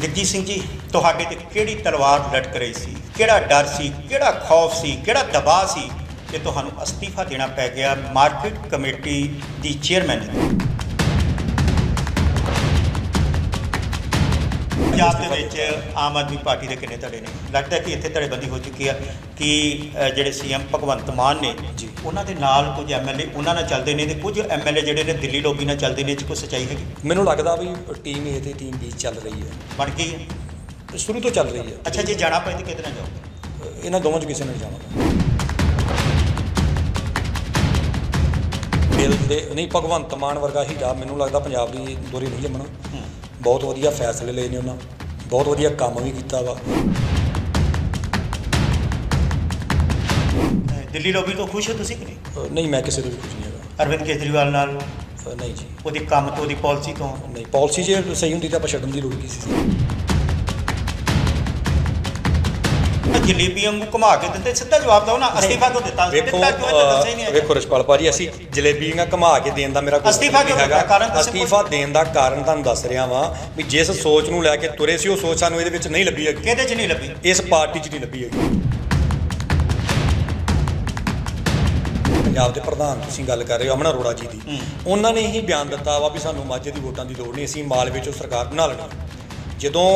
ਜਗਜੀਤ ਸਿੰਘ ਜੀ, ਤੁਹਾਡੇ ਤੇ ਕਿਹੜੀ ਤਲਵਾਰ ਲਟਕ ਰਹੀ ਸੀ? ਕਿਹੜਾ ਡਰ ਸੀ? ਕਿਹੜਾ ਖੌਫ ਸੀ? ਕਿਹੜਾ ਦਬਾਅ ਸੀ? ਕਿ ਤੁਹਾਨੂੰ ਅਸਤੀਫਾ ਦੇਣਾ ਪੈ ਗਿਆ ਮਾਰਕੀਟ ਕਮੇਟੀ ਦੀ ਚੇਅਰਮੈਨ ਪੰਜਾਬ ਦੇ ਵਿੱਚ ਆਮ ਆਦਮੀ ਪਾਰਟੀ ਦੇ ਕਿੰਨੇ ਧੜੇ ਨੇ? ਲੱਗਦਾ ਕਿ ਇੱਥੇ ਧੜੇਬੰਦੀ ਹੋ ਚੁੱਕੀ ਆ ਕਿ ਅ, ਜਿਹੜੇ ਸੀਐਮ ਭਗਵੰਤ ਮਾਨ ਨੇ ਜੀ। ਉਹਨਾਂ ਦੇ ਨਾਲ ਕੁਝ ਐਮਐਲਏ ਉਹਨਾਂ ਨਾਲ ਚੱਲਦੇ ਨੇ ਤੇ ਕੁਝ ਐਮਐਲਏ ਜਿਹੜੇ ਨੇ ਦਿੱਲੀ ਲੋਬੀ ਨਾਲ ਚੱਲਦੇ ਨੇ ਇਹ 'ਚ ਕੋਈ ਸੱਚਾਈ ਹੈਗੀ? ਮੈਨੂੰ ਲੱਗਦਾ ਵੀ ਟੀਮ ਏ ਤੇ ਟੀਮ ਬੀ ਚੱਲ ਰਹੀ ਹੈ। ਬਣ ਗਈ ਹੈ? ਸ਼ੁਰੂ ਤੋਂ ਚੱਲ ਰਹੀ ਹੈ। ਅੱਛਾ ਜੇ ਜਾਣਾ ਪਏ ਤਾਂ ਕਿਹਦੇ ਨਾਲ ਜਾਓਗੇ? ਇਹਨਾਂ ਦੋਵਾਂ ਚ ਕਿਸੇ ਨੇ ਨਹੀਂ ਜਾਣਾ ਬਿੱਲ ਦੇ ਨਹੀਂ ਭਗਵੰਤ ਮਾਨ ਵਰਗਾ ਹੀਰਾ ਮੈਨੂੰ ਲੱਗਦਾ ਪੰਜਾਬ ਦੀ ਦੋਰੀ ਨਹੀਂ ਜੰਮਣਾ। ਹੂੰ। ਬਹੁਤ ਵਧੀਆ ਫੈਸਲੇ ਲਏ ਨੇ ਉਹਨਾਂ। ਬਹੁਤ ਵਧੀਆ ਕੰਮ ਵੀ ਕੀਤਾ ਵਾ। ਦਿੱਲੀ ਲੋਬੀ ਤੋਂ ਖੁਸ਼ ਹੋ ਤੁਸੀਂ ਕਿ ਨਹੀਂ? ਅ, ਨਹੀਂ ਮੈਂ ਕਿਸੇ ਤੋਂ ਵੀ ਕੁਝ ਨਹੀਂ ਹੈਗਾ। ਅਰਵਿੰਦ ਕੇਜਰੀਵਾਲ ਨਾਲ? ਅ, ਨਹੀਂ ਜੀ। ਉਹਦੇ ਕੰਮ ਤੋਂ ਉਹਦੀ ਪਾਲਿਸੀ ਤੋਂ? ਨਹੀਂ ਪਾਲਿਸੀ ਜੇ ਸਹੀ ਹੁੰਦੀ ਤਾਂ ਆਪਾਂ ਛੱਡਣ ਦੀ ਲੋੜ ਕੀ ਸੀ? ਜਲੇਬੀ ਵਾਂਗੂ ਘੁਮਾ ਕੇ ਦਿੰਦੇ ਸਿੱਧਾ ਜਵਾਬ ਦਿਓ ਨਾ ਅਸਤੀਫਾ ਕਿਉਂ ਦਿੱਤਾ? ਵੇਖੋ ਦਿੱਤਾ ਕਿਉਂ ਇਹ ਤਾਂ ਦੱਸਿਆ ਹੀ। ਨਹੀਂ। ਵੇਖੋ ਰਿਸ਼ਪਾਲ ਭਾਜੀ ਅਸੀਂ ਜਲੇਬੀਆਂ ਘੁਮਾ ਕੇ ਦੇਣ ਦਾ ਮੇਰਾ ਕੋਈ ਅਸਤੀਫਾ ਕਿਉਂ ਦਿੱਤਾ? ਕਾਰਨ ਅਸਤੀਫਾ ਦੇਣ ਦਾ ਕਾਰਨ ਤੁਹਾਨੂੰ ਦੱਸ ਰਿਹਾ ਵਾਂ ਵੀ ਜਿਸ ਸੋਚ ਨੂੰ ਲੈ ਕੇ ਤੁਰੇ ਸੀ ਉਹ ਸੋਚ ਸਾਨੂੰ ਇਹਦੇ ਵਿੱਚ ਨਹੀਂ ਲੱਭੀ ਹੈਗੀ। ਕਿਹਦੇ 'ਚ ਨਹੀਂ ਲੱਭੀ? ਇਸ ਪਾਰਟੀ 'ਚ ਨਹੀਂ ਲੱਭੀ ਹੈਗੀ। ਪੰਜਾਬ ਦੇ ਪ੍ਰਧਾਨ ਤੁਸੀਂ ਗੱਲ ਕਰ ਰਹੇ ਹੋ ਅਮਨ ਅਰੋੜਾ ਜੀ ਦੀ। ਹੂੰ। ਉਹਨਾਂ ਨੇ ਹੀ ਬਿਆਨ ਦਿੱਤਾ ਵਾ ਵੀ ਸਾਨੂੰ ਮਾਝੇ ਦੀ ਵੋਟਾਂ ਦੀ ਲੋੜ ਨਹੀਂ ਅਸੀਂ ਮਾਲਵੇ 'ਚੋਂ ਸਰਕਾਰ ਬਣਾ ਲੈਣੀ। ਜਦੋਂ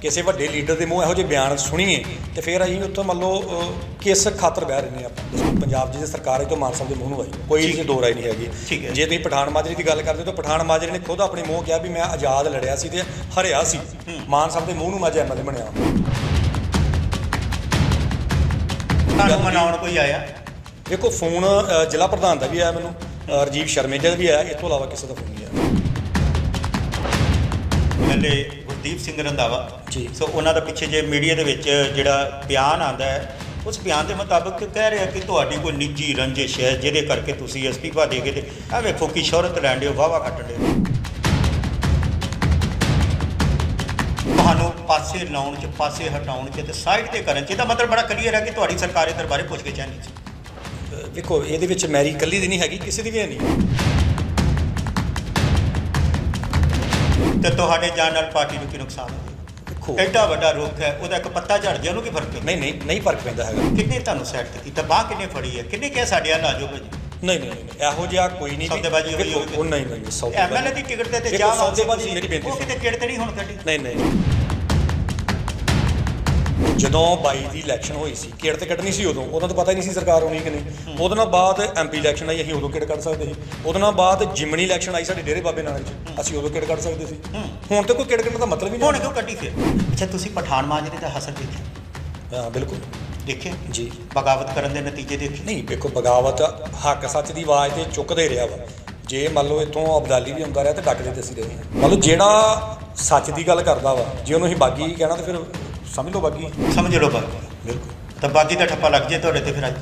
ਕਿਸੇ ਵੱਡੇ ਲੀਡਰ ਦੇ ਮੂੰਹ ਇਹੋ ਜਿਹੇ ਬਿਆਨ ਸੁਣੀਏ ਤੇ ਫਿਰ ਅਸੀਂ ਉੱਥੋਂ ਮੰਨ ਲਓ ਕਿਸ ਖਾਤਰ ਬਹਿ ਰਹੇ ਨੇ ਆਪਾਂ? ਪੰਜਾਬ ਜੀ ਦੀ ਸਰਕਾਰ ਹੈ ਤੋਂ ਮਾਨ ਸਾਹਿਬ ਦੇ ਮੂੰਹ ਨੂੰ ਆਈ। ਕੋਈ ਇਹ ਦੋ ਰਾਏ ਨਹੀਂ ਹੈਗੀ। ਜੇ। ਤੁਸੀਂ ਪਠਾਨ ਮਾਜਰੇ ਦੀ ਗੱਲ ਕਰਦੇ ਹੋ ਤਾਂ ਪਠਾਨ ਮਾਜਰੇ ਨੇ ਖੁਦ ਆਪਣੇ ਮੂੰਹ ਕਿਹਾ ਵੀ ਮੈਂ ਆਜ਼ਾਦ ਲੜਿਆ ਸੀ ਤੇ ਹਰਿਆ ਸੀ। ਮਾਨ ਸਾਹਿਬ ਦੇ ਮੂੰਹ ਨੂੰ ਮੈਂ ਅੱਜ ਐਮਐਲਏ ਬਣਿਆ। ਤੁਹਾਨੂੰ ਮਨਾਉਣ ਕੋਈ ਆਇਆ? ਦੇਖੋ ਫੋਨ ਜ਼ਿਲ੍ਹਾ ਪ੍ਰਧਾਨ ਦਾ ਵੀ ਆਇਆ ਮੈਨੂੰ ਰਾਜੀਵ ਸ਼ਰਮੇ ਦਾ ਵੀ ਆਇਆ ਇਸ ਤੋਂ ਇਲਾਵਾ ਕਿਸੇ ਦਾ ਫੋਨ ਨਹੀਂ ਆਇਆ। ਐਮਐਲਏ ਗੁਰਦੀਪ ਸਿੰਘ ਰੰਧਾਵਾ। ਜੀ। ਸੋ ਉਹਨਾਂ ਦਾ ਪਿੱਛੇ ਜੇ ਮੀਡੀਆ ਦੇ ਵਿੱਚ ਜਿਹੜਾ ਬਿਆਨ ਆਂਦਾ ਹੈ ਉਸ ਬਿਆਨ ਦੇ ਮੁਤਾਬਕ ਕਹਿ ਰਿਹਾ ਕਿ ਤੁਹਾਡੀ ਕੋਈ ਨਿੱਜੀ ਰੰਜਿਸ਼ ਹੈ ਜਿਹਦੇ ਕਰਕੇ ਤੁਸੀਂ ਅਸਤੀਫਾ ਦੇ ਕੇ ਤੇ ਆ ਵੇਖੋ ਕੀ ਸ਼ੋਹਰਤ ਲੈਣ ਦਿਓ ਵਾਵਾ ਕੱਟਣ ਦਿਓ ਤੁਹਾਨੂੰ ਪਾਸੇ ਲਾਉਣ ਚ ਪਾਸੇ ਹਟਾਉਣ ਚ ਤੇ ਸਾਈਡ ਤੇ ਕਰਨ ਚ ਇਹਦਾ ਮਤਲਬ ਬੜਾ ਕਲੀਅਰ ਹੈ ਕਿ ਤੁਹਾਡੀ ਸਰਕਾਰੀ ਦਰਬਾਰੇ ਪੁੱਛ ਕੇ ਚਾਹਨੀ ਸੀ ਵੇਖੋ ਇਹਦੇ ਵਿੱਚ ਮੈਰੀ ਇਕੱਲੀ ਦੀ ਨਹੀਂ ਹੈਗੀ ਕਿਸੇ ਦੀ ਵੀ ਹੈ ਨਹੀਂ। ਤੇ ਤੁਹਾਡੇ ਜਾਣ ਨਾਲ ਪਾਰਟੀ ਨੂੰ ਕੀ ਨੁਕਸਾਨ ਹੋਵੇ ਦੇਖੋ। ਐਡਾ ਵੱਡਾ ਰੁੱਖ ਹੈ ਉਹਦਾ ਇੱਕ ਪੱਤਾ ਝੜ ਗਿਆ ਉਹਨੂੰ ਕੀ ਫ਼ਰਕ ਪੈਂਦਾ? ਨਹੀਂ ਨਹੀਂ ਨਹੀਂ ਫ਼ਰਕ ਪੈਂਦਾ ਹੈਗਾ। ਕਿੰਨੇ ਤੁਹਾਨੂੰ ਸੈੱਟ ਤੇ ਕੀਤਾ? ਬਾਹ ਕਿੰਨੇ ਫੜੀ ਹੈ? ਕਿੰਨੇ ਕਿਹਾ ਸਾਡੇ ਨਾਲ ਜਾਓ ਭਾਜੀ? ਨਹੀਂ ਨਹੀਂ ਨਹੀਂ ਇਹੋ ਜਿਹਾ ਕੋਈ ਨਹੀਂ ਸੌਦੇਬਾਜ਼ੀ ਹੋਈ ਹੋਵੇ। ਉਹ ਨਹੀਂ ਨਹੀਂ ਸੌਦੇਬਾਜ਼ੀ ਐਮਐਲਏ ਦੀ ਟਿਕਟ ਤੇ ਤੇ ਚਾਹ ਸੌਦੇਬਾਜ਼ੀ ਮੇਰੀ ਬੇਨਤੀ ਉਹ ਕਿਤੇ ਕਿੜ ਤੇ ਨਹੀਂ ਹੁਣ ਕੱਢੀ ਨਹੀਂ ਨਹੀਂ ਜਦੋਂ 22 ਦੀ ਇਲੈਕਸ਼ਨ ਹੋਈ ਸੀ ਕਿਹੜ ਤੇ ਕੱਢਣੀ ਸੀ ਉਦੋਂ? ਉਦੋਂ ਤਾਂ ਪਤਾ ਹੀ ਨਹੀਂ ਸੀ ਸਰਕਾਰ ਹੋਣੀ ਕਿ ਨਹੀਂ। ਉਹਦੇ ਨਾਲ ਬਾਅਦ ਐਮਪੀ ਇਲੈਕਸ਼ਨ ਆਈ ਅਸੀਂ ਉਦੋਂ ਕਿਹੜ ਕੱਢ ਸਕਦੇ ਸੀ? ਉਹਦੇ ਨਾਲ ਬਾਅਦ ਜਿਮਣੀ ਇਲੈਕਸ਼ਨ ਆਈ ਸਾਡੇ ਡੇਰੇ ਬਾਬੇ ਨਾਨਕ ਚ ਅਸੀਂ ਉਦੋਂ ਕਿਹੜ ਕੱਢ ਸਕਦੇ ਸੀ। ਹੁਣ ਤੇ ਕੋਈ ਕਿਹੜ ਕੱਢਣ ਦਾ ਮਤਲਬ ਹੀ ਹੁਣ ਨਹੀਂ ਕਿਉਂ ਕੱਢੀ ਫਿਰ? ਅੱਛਾ ਤੁਸੀਂ ਪਠਾਨ ਮਾਜਰੇ ਦਾ ਹਸਰ ਦੇਖਿਆ ਹਾਂ ਬਿਲਕੁਲ। ਦੇਖੇ? ਜੀ। ਬਗਾਵਤ ਕਰਨ ਦੇ ਨਤੀਜੇ ਦੇਖੇ? ਨਹੀਂ ਵੇਖੋ ਬਗਾਵਤ ਹੱਕ ਸੱਚ ਦੀ ਆਵਾਜ਼ ਤੇ ਚੁੱਕਦੇ ਰਿਹਾ ਵਾ। ਜੇ ਮੰਨ ਲਓ ਇੱਥੋਂ ਅਬਦਾਲੀ ਵੀ ਹੁੰਦਾ ਰਿਹਾ ਤੇ ਡੱਕਦੇ ਤੇ ਅਸੀਂ ਰਹੇ ਹਾਂ ਮੰਨ ਲਓ ਜਿਹੜਾ ਸੱਚ ਦੀ ਗੱਲ ਕਰਦਾ ਵਾ ਜੇ ਉਹਨੂੰ ਅਸੀਂ ਬਾਗੀ ਕਹਿਣਾ ਤੇ ਫਿਰ ਸਮਝ ਲਓ ਬਾਗੀ ਸਮਝ ਲਓ ਬਾਕੀ ਬਿਲਕੁਲ। ਤਾਂ ਬਾਕੀ ਦਾ ਠੱਪਾ ਲੱਗ ਜੇ ਤੁਹਾਡੇ ਤੇ ਫਿਰ ਅੱਜ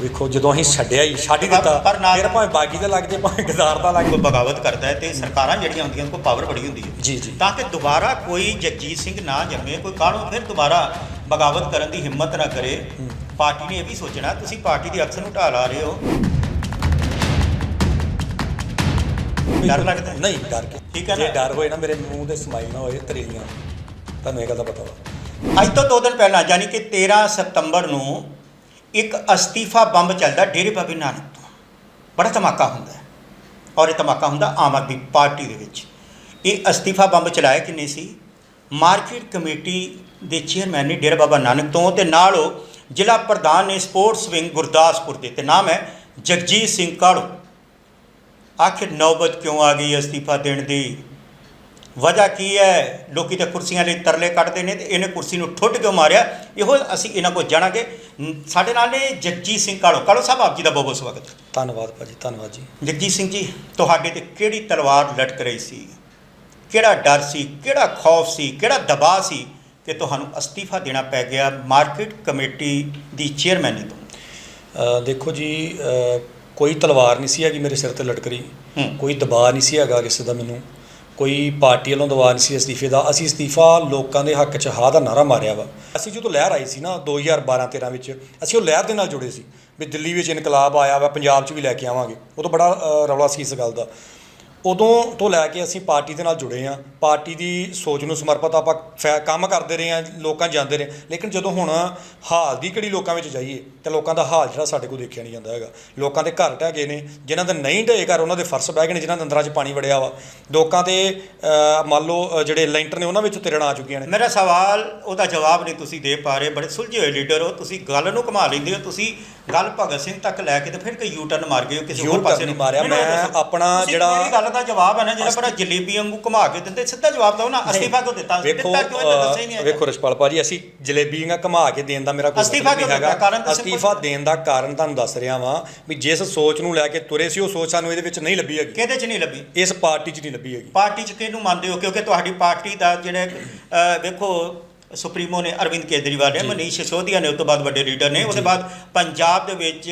ਵੇਖੋ ਜਦੋਂ ਅਸੀਂ ਛੱਡਿਆ ਹੀ ਛੱਡ ਹੀ ਪਰ- ਦਿੱਤਾ ਪਰ ਨਾਲ- ਫਿਰ ਭਾਵੇਂ ਬਾਗੀ ਦਾ ਲੱਗ ਜੇ ਭਾਵੇਂ ਗਜ਼ਾਰ ਦਾ ਲੱਗ ਕੋਈ ਬਗਾਵਤ ਕਰਦਾ ਹੈ ਤੇ ਸਰਕਾਰਾਂ ਜਿਹੜੀਆਂ ਹੁੰਦੀਆਂ ਉਹਨਾਂ ਕੋਲ ਪਾਵਰ ਬੜੀ ਹੁੰਦੀ ਹੈ। ਜੀ ਜੀ। ਤਾਂ ਕਿ ਦੁਬਾਰਾ ਕੋਈ ਜਗਜੀਤ ਸਿੰਘ ਨਾ ਜੰਮੇ ਕੋਈ ਕਾਹਨੂੰ ਫਿਰ ਦੁਬਾਰਾ ਬਗਾਵਤ ਕਰਨ ਦੀ ਹਿੰਮਤ ਨਾ ਕਰੇ। ਪਾਰਟੀ ਨੇ ਇਹ ਵੀ ਸੋਚਣਾ ਤੁਸੀਂ ਪਾਰਟੀ ਦੇ ਅਕਸਰ ਨੂੰ ਢਾਹ ਲਾ ਰਹੇ ਹੋ। ਡਰ ਲੱਗਦਾ ਹੈ? ਨਹੀਂ ਡਰ ਕੇ। ਠੀਕ ਹੈ ਜੇ ਨਾ? ਡਰ ਹੋਏ ਨਾ ਮੇਰੇ ਮੂੰਹ ਤੇ ਸਮਾਈਲ ਨਾ ਹੋਏ ਤਰੇਲੀਆਂ। ਤੁਹਾਨੂੰ ਇਹ ਗੱਲ ਦਾ ਪਤਾ ਵਾ। ਅੱਜ ਤੋਂ ਦੋ ਦਿਨ ਪਹਿਲਾਂ, ਯਾਨੀ ਕਿ 13 ਸਤੰਬਰ ਨੂੰ ਇੱਕ ਅਸਤੀਫਾ ਬੰਬ ਚੱਲਦਾ ਡੇਰੇ ਬਾਬੇ ਨਾਨਕ ਤੋਂ। ਬੜਾ ਧਮਾਕਾ ਹੁੰਦਾ ਔਰ ਇਹ ਧਮਾਕਾ ਹੁੰਦਾ ਆਮ ਆਦਮੀ ਪਾਰਟੀ ਦੇ ਵਿੱਚ। ਇਹ ਅਸਤੀਫਾ ਬੰਬ ਚਲਾਇਆ ਕਿੰਨੇ ਸੀ? ਮਾਰਕੀਟ ਕਮੇਟੀ ਦੇ ਚੇਅਰਮੈਨ ਨੇ ਡੇਰਾ ਬਾਬਾ ਨਾਨਕ ਤੋਂ ਤੇ ਨਾਲ ਉਹ ਜ਼ਿਲ੍ਹਾ ਪ੍ਰਧਾਨ ਨੇ ਸਪੋਰਟਸ ਵਿੰਗ ਗੁਰਦਾਸਪੁਰ ਦੇ ਤੇ। ਨਾਮ ਹੈ ਜਗਜੀਤ ਸਿੰਘ ਕਾੜੂ ਆਖਿਰ ਨੌਬਤ ਕਿਉਂ ਆ ਗਈ ਅਸਤੀਫਾ ਦੇਣ ਦੀ? ਵਜ੍ਹਾ ਕੀ ਹੈ? ਲੋਕੀ ਤਾਂ ਕੁਰਸੀਆਂ ਲਈ ਤਰਲੇ ਕੱਢਦੇ ਨੇ ਤੇ ਇਹਨੇ ਕੁਰਸੀ ਨੂੰ ਠੁੱਡ ਕਿਉਂ ਮਾਰਿਆ? ਇਹੋ ਅਸੀਂ ਇਹਨਾਂ ਕੋਲ ਜਾਣਾਂਗੇ। ਸਾਡੇ ਨਾਲ ਨੇ ਜਗਜੀਤ ਸਿੰਘ ਕਾਲੋ। ਕਾਲੋ ਸਾਹਿਬ ਆਪ ਜੀ ਦਾ ਬਹੁਤ ਬਹੁਤ ਸਵਾਗਤ। ਧੰਨਵਾਦ ਭਾਜੀ ਧੰਨਵਾਦ ਜੀ। ਜਗਜੀਤ ਸਿੰਘ ਜੀ ਤੁਹਾਡੇ ਤੇ ਕਿਹੜੀ ਤਲਵਾਰ ਲਟਕ ਰਹੀ ਸੀ? ਕਿਹੜਾ ਡਰ ਸੀ? ਕਿਹੜਾ ਖੌਫ ਸੀ? ਕਿਹੜਾ ਦਬਾਅ ਸੀ ਕਿ ਤੁਹਾਨੂੰ ਅਸਤੀਫਾ ਦੇਣਾ ਪੈ ਗਿਆ ਮਾਰਕੀਟ ਕਮੇਟੀ ਦੀ ਚੇਅਰਮੈਨੀ ਤੋਂ ਦੇਖੋ ਜੀ ਕੋਈ ਤਲਵਾਰ ਨਹੀਂ ਸੀ ਹੈਗੀ ਮੇਰੇ ਸਿਰ ਤੇ ਲਟਕ ਰਹੀ। ਕੋਈ ਦਬਾਅ ਨਹੀਂ ਸੀ ਹੈਗਾ ਕਿਸੇ ਦਾ ਮੈਨੂੰ। ਕੋਈ ਪਾਰਟੀ ਵੱਲੋਂ ਦਵਾ ਨਹੀਂ ਸੀ ਅਸਤੀਫੇ ਦਾ। ਅਸੀਂ ਅਸਤੀਫਾ ਲੋਕਾਂ ਦੇ ਹੱਕ 'ਚ ਹਾਂ ਦਾ ਨਾਰਾ ਮਾਰਿਆ ਵਾ। ਅਸੀਂ ਜਦੋਂ ਲਹਿਰ ਆਈ ਸੀ ਨਾ 2012-13 ਵਿੱਚ, ਅਸੀਂ ਉਹ ਲਹਿਰ ਦੇ ਨਾਲ ਜੁੜੇ ਸੀ ਵੀ ਦਿੱਲੀ ਵਿੱਚ ਇਨਕਲਾਬ ਆਇਆ ਵਾ, ਪੰਜਾਬ 'ਚ ਵੀ ਲੈ ਕੇ ਆਵਾਂਗੇ। ਉਹ ਤੋਂ ਬੜਾ ਰੌਲਾ ਸੀ ਇਸ ਗੱਲ ਦਾ। ਉਦੋਂ ਤੋਂ ਲੈ ਕੇ ਅਸੀਂ ਪਾਰਟੀ ਦੇ ਨਾਲ ਜੁੜੇ ਆ ਪਾਰਟੀ ਦੀ ਸੋਚ ਨੂੰ ਸਮਰਪਿਤ ਆਪਾਂ ਫੈ- ਕੰਮ ਕਰਦੇ ਰਹੇ ਆ ਲੋਕਾਂ 'ਚ ਜਾਂਦੇ ਰਹੇ ਲੇਕਿਨ ਜਦੋਂ ਹੁਣ ਹਾਲ ਦੀ ਘੜੀ ਲੋਕਾਂ ਵਿੱਚ ਜਾਈਏ ਤੇ ਲੋਕਾਂ ਦਾ ਹਾਲ ਜਿਹੜਾ ਸਾਡੇ ਕੋਲ ਦੇਖਿਆ ਨਹੀਂ ਜਾਂਦਾ ਹੈਗਾ। ਲੋਕਾਂ ਦੇ ਘਰ ਢਹਿ ਗਏ ਨੇ ਜਿਨ੍ਹਾਂ ਦੇ ਨਹੀਂ ਢਏ ਘਰ ਉਹਨਾਂ ਦੇ ਫਰਸ਼ ਬਹਿ ਗਏ ਨੇ ਜਿਨ੍ਹਾਂ ਦੇ ਅੰਦਰਾਂ 'ਚ ਪਾਣੀ ਵੜਿਆ ਵਾ। ਲੋਕਾਂ ਦੇ ਅਹ, ਮੰਨ ਲਓ ਅਹ, ਜਿਹੜੇ ਲੈਂਟਰ ਨੇ ਉਹਨਾਂ ਵਿੱਚ ਤਿਰੜਾਂ ਆ ਚੁੱਕੀਆਂ ਨੇ। ਮੇਰਾ ਸਵਾਲ ਉਹਦਾ ਜਵਾਬ ਨਹੀਂ ਤੁਸੀਂ ਦੇ ਪਾ ਰਹੇ ਬੜੇ ਸੁਲਝੇ ਹੋਏ ਲੀਡਰ ਹੋ। ਤੁਸੀਂ ਗੱਲ ਨੂੰ ਘੁਮਾ ਲੈਂਦੇ ਹੋ ਤੁਸੀਂ ਗੱਲ ਭਗਤ ਸਿੰਘ ਤੱਕ ਲੈ ਕੇ ਤੇ ਫਿਰ ਕੋਈ ਯੂ ਟਰਨ ਮਾਰ ਗਏ ਹੋ ਕਿਸੇ ਹੋਰ ਪਾਸੇ ਨਹੀਂ ਨੂੰ ਮਾਰਿਆ, ਮੈਨੂੰ ਇਹ ਮੈਂ ਦੱਸੋ, ਆਪਣਾ ਤੁਸੀਂ ਜਿਹੜਾ- ਮੇਰੀ ਗੱਲ ਦਾ ਜਵਾਬ ਹੈ ਨਾ ਜਿਹੜਾ ਬੜਾ ਜਲੇਬੀ ਵਾਂਗੂ ਘੁਮਾ ਕੇ ਦਿੰਦੇ ਸਿੱਧਾ ਜਵਾਬ ਦਿਓ ਨਾ ਅਸਤੀਫਾ ਕਿਉਂ ਦਿੱਤਾ? ਵੇਖੋ ਦਿੱਤਾ ਕਿਉਂ ਦੱਸਿਆ ਹੀ ਨਹੀਂ। ਵੇਖੋ ਰਛਪਾਲ ਭਾਜੀ ਅਸੀਂ ਜਲੇਬੀਆਂ ਘੁਮਾ ਕੇ ਦੇਣ ਦਾ ਮੇਰਾ ਕੋਈ ਅਸਤੀਫਾ ਕਿਉਂ ਦਿੱਤਾ? ਕਾਰਨ ਅਸਤੀਫਾ ਦੇਣ ਦਾ ਕਾਰਨ ਤੁਹਾਨੂੰ ਦੱਸ ਰਿਹਾ ਵਾਂ ਵੀ ਜਿਸ ਸੋਚ ਨੂੰ ਲੈ ਕੇ ਤੁਰੇ ਸੀ ਉਹ ਸੋਚ ਸਾਨੂੰ ਇਹਦੇ ਵਿੱਚ ਨਹੀਂ ਲੱਭੀ ਹੈਗੀ। ਕਿਹਦੇ 'ਚ ਨਹੀਂ ਲੱਭੀ? ਇਸ ਪਾਰਟੀ 'ਚ ਨਹੀਂ ਲੱਭੀ ਹੈਗੀ। ਪਾਰਟੀ 'ਚ ਕਿਹਨੂੰ ਮੰਨਦੇ ਹੋ? ਕਿਉਂਕਿ ਤੁਹਾਡੀ ਪਾਰਟੀ ਦਾ ਜਿਹੜੇ ਵੇਖੋ ਸੁਪਰੀਮੋ ਨੇ ਅਰਵਿੰਦ ਕੇਜਰੀਵਾਲ ਨੇ ਮਨੀਸ਼ ਸਿਸੋਦੀਆ ਨੇ ਉਸ ਤੋਂ ਬਾਅਦ ਵੱਡੇ ਲੀਡਰ ਨੇ ਉਹਦੇ ਬਾਅਦ ਪੰਜਾਬ ਦੇ ਵਿੱਚ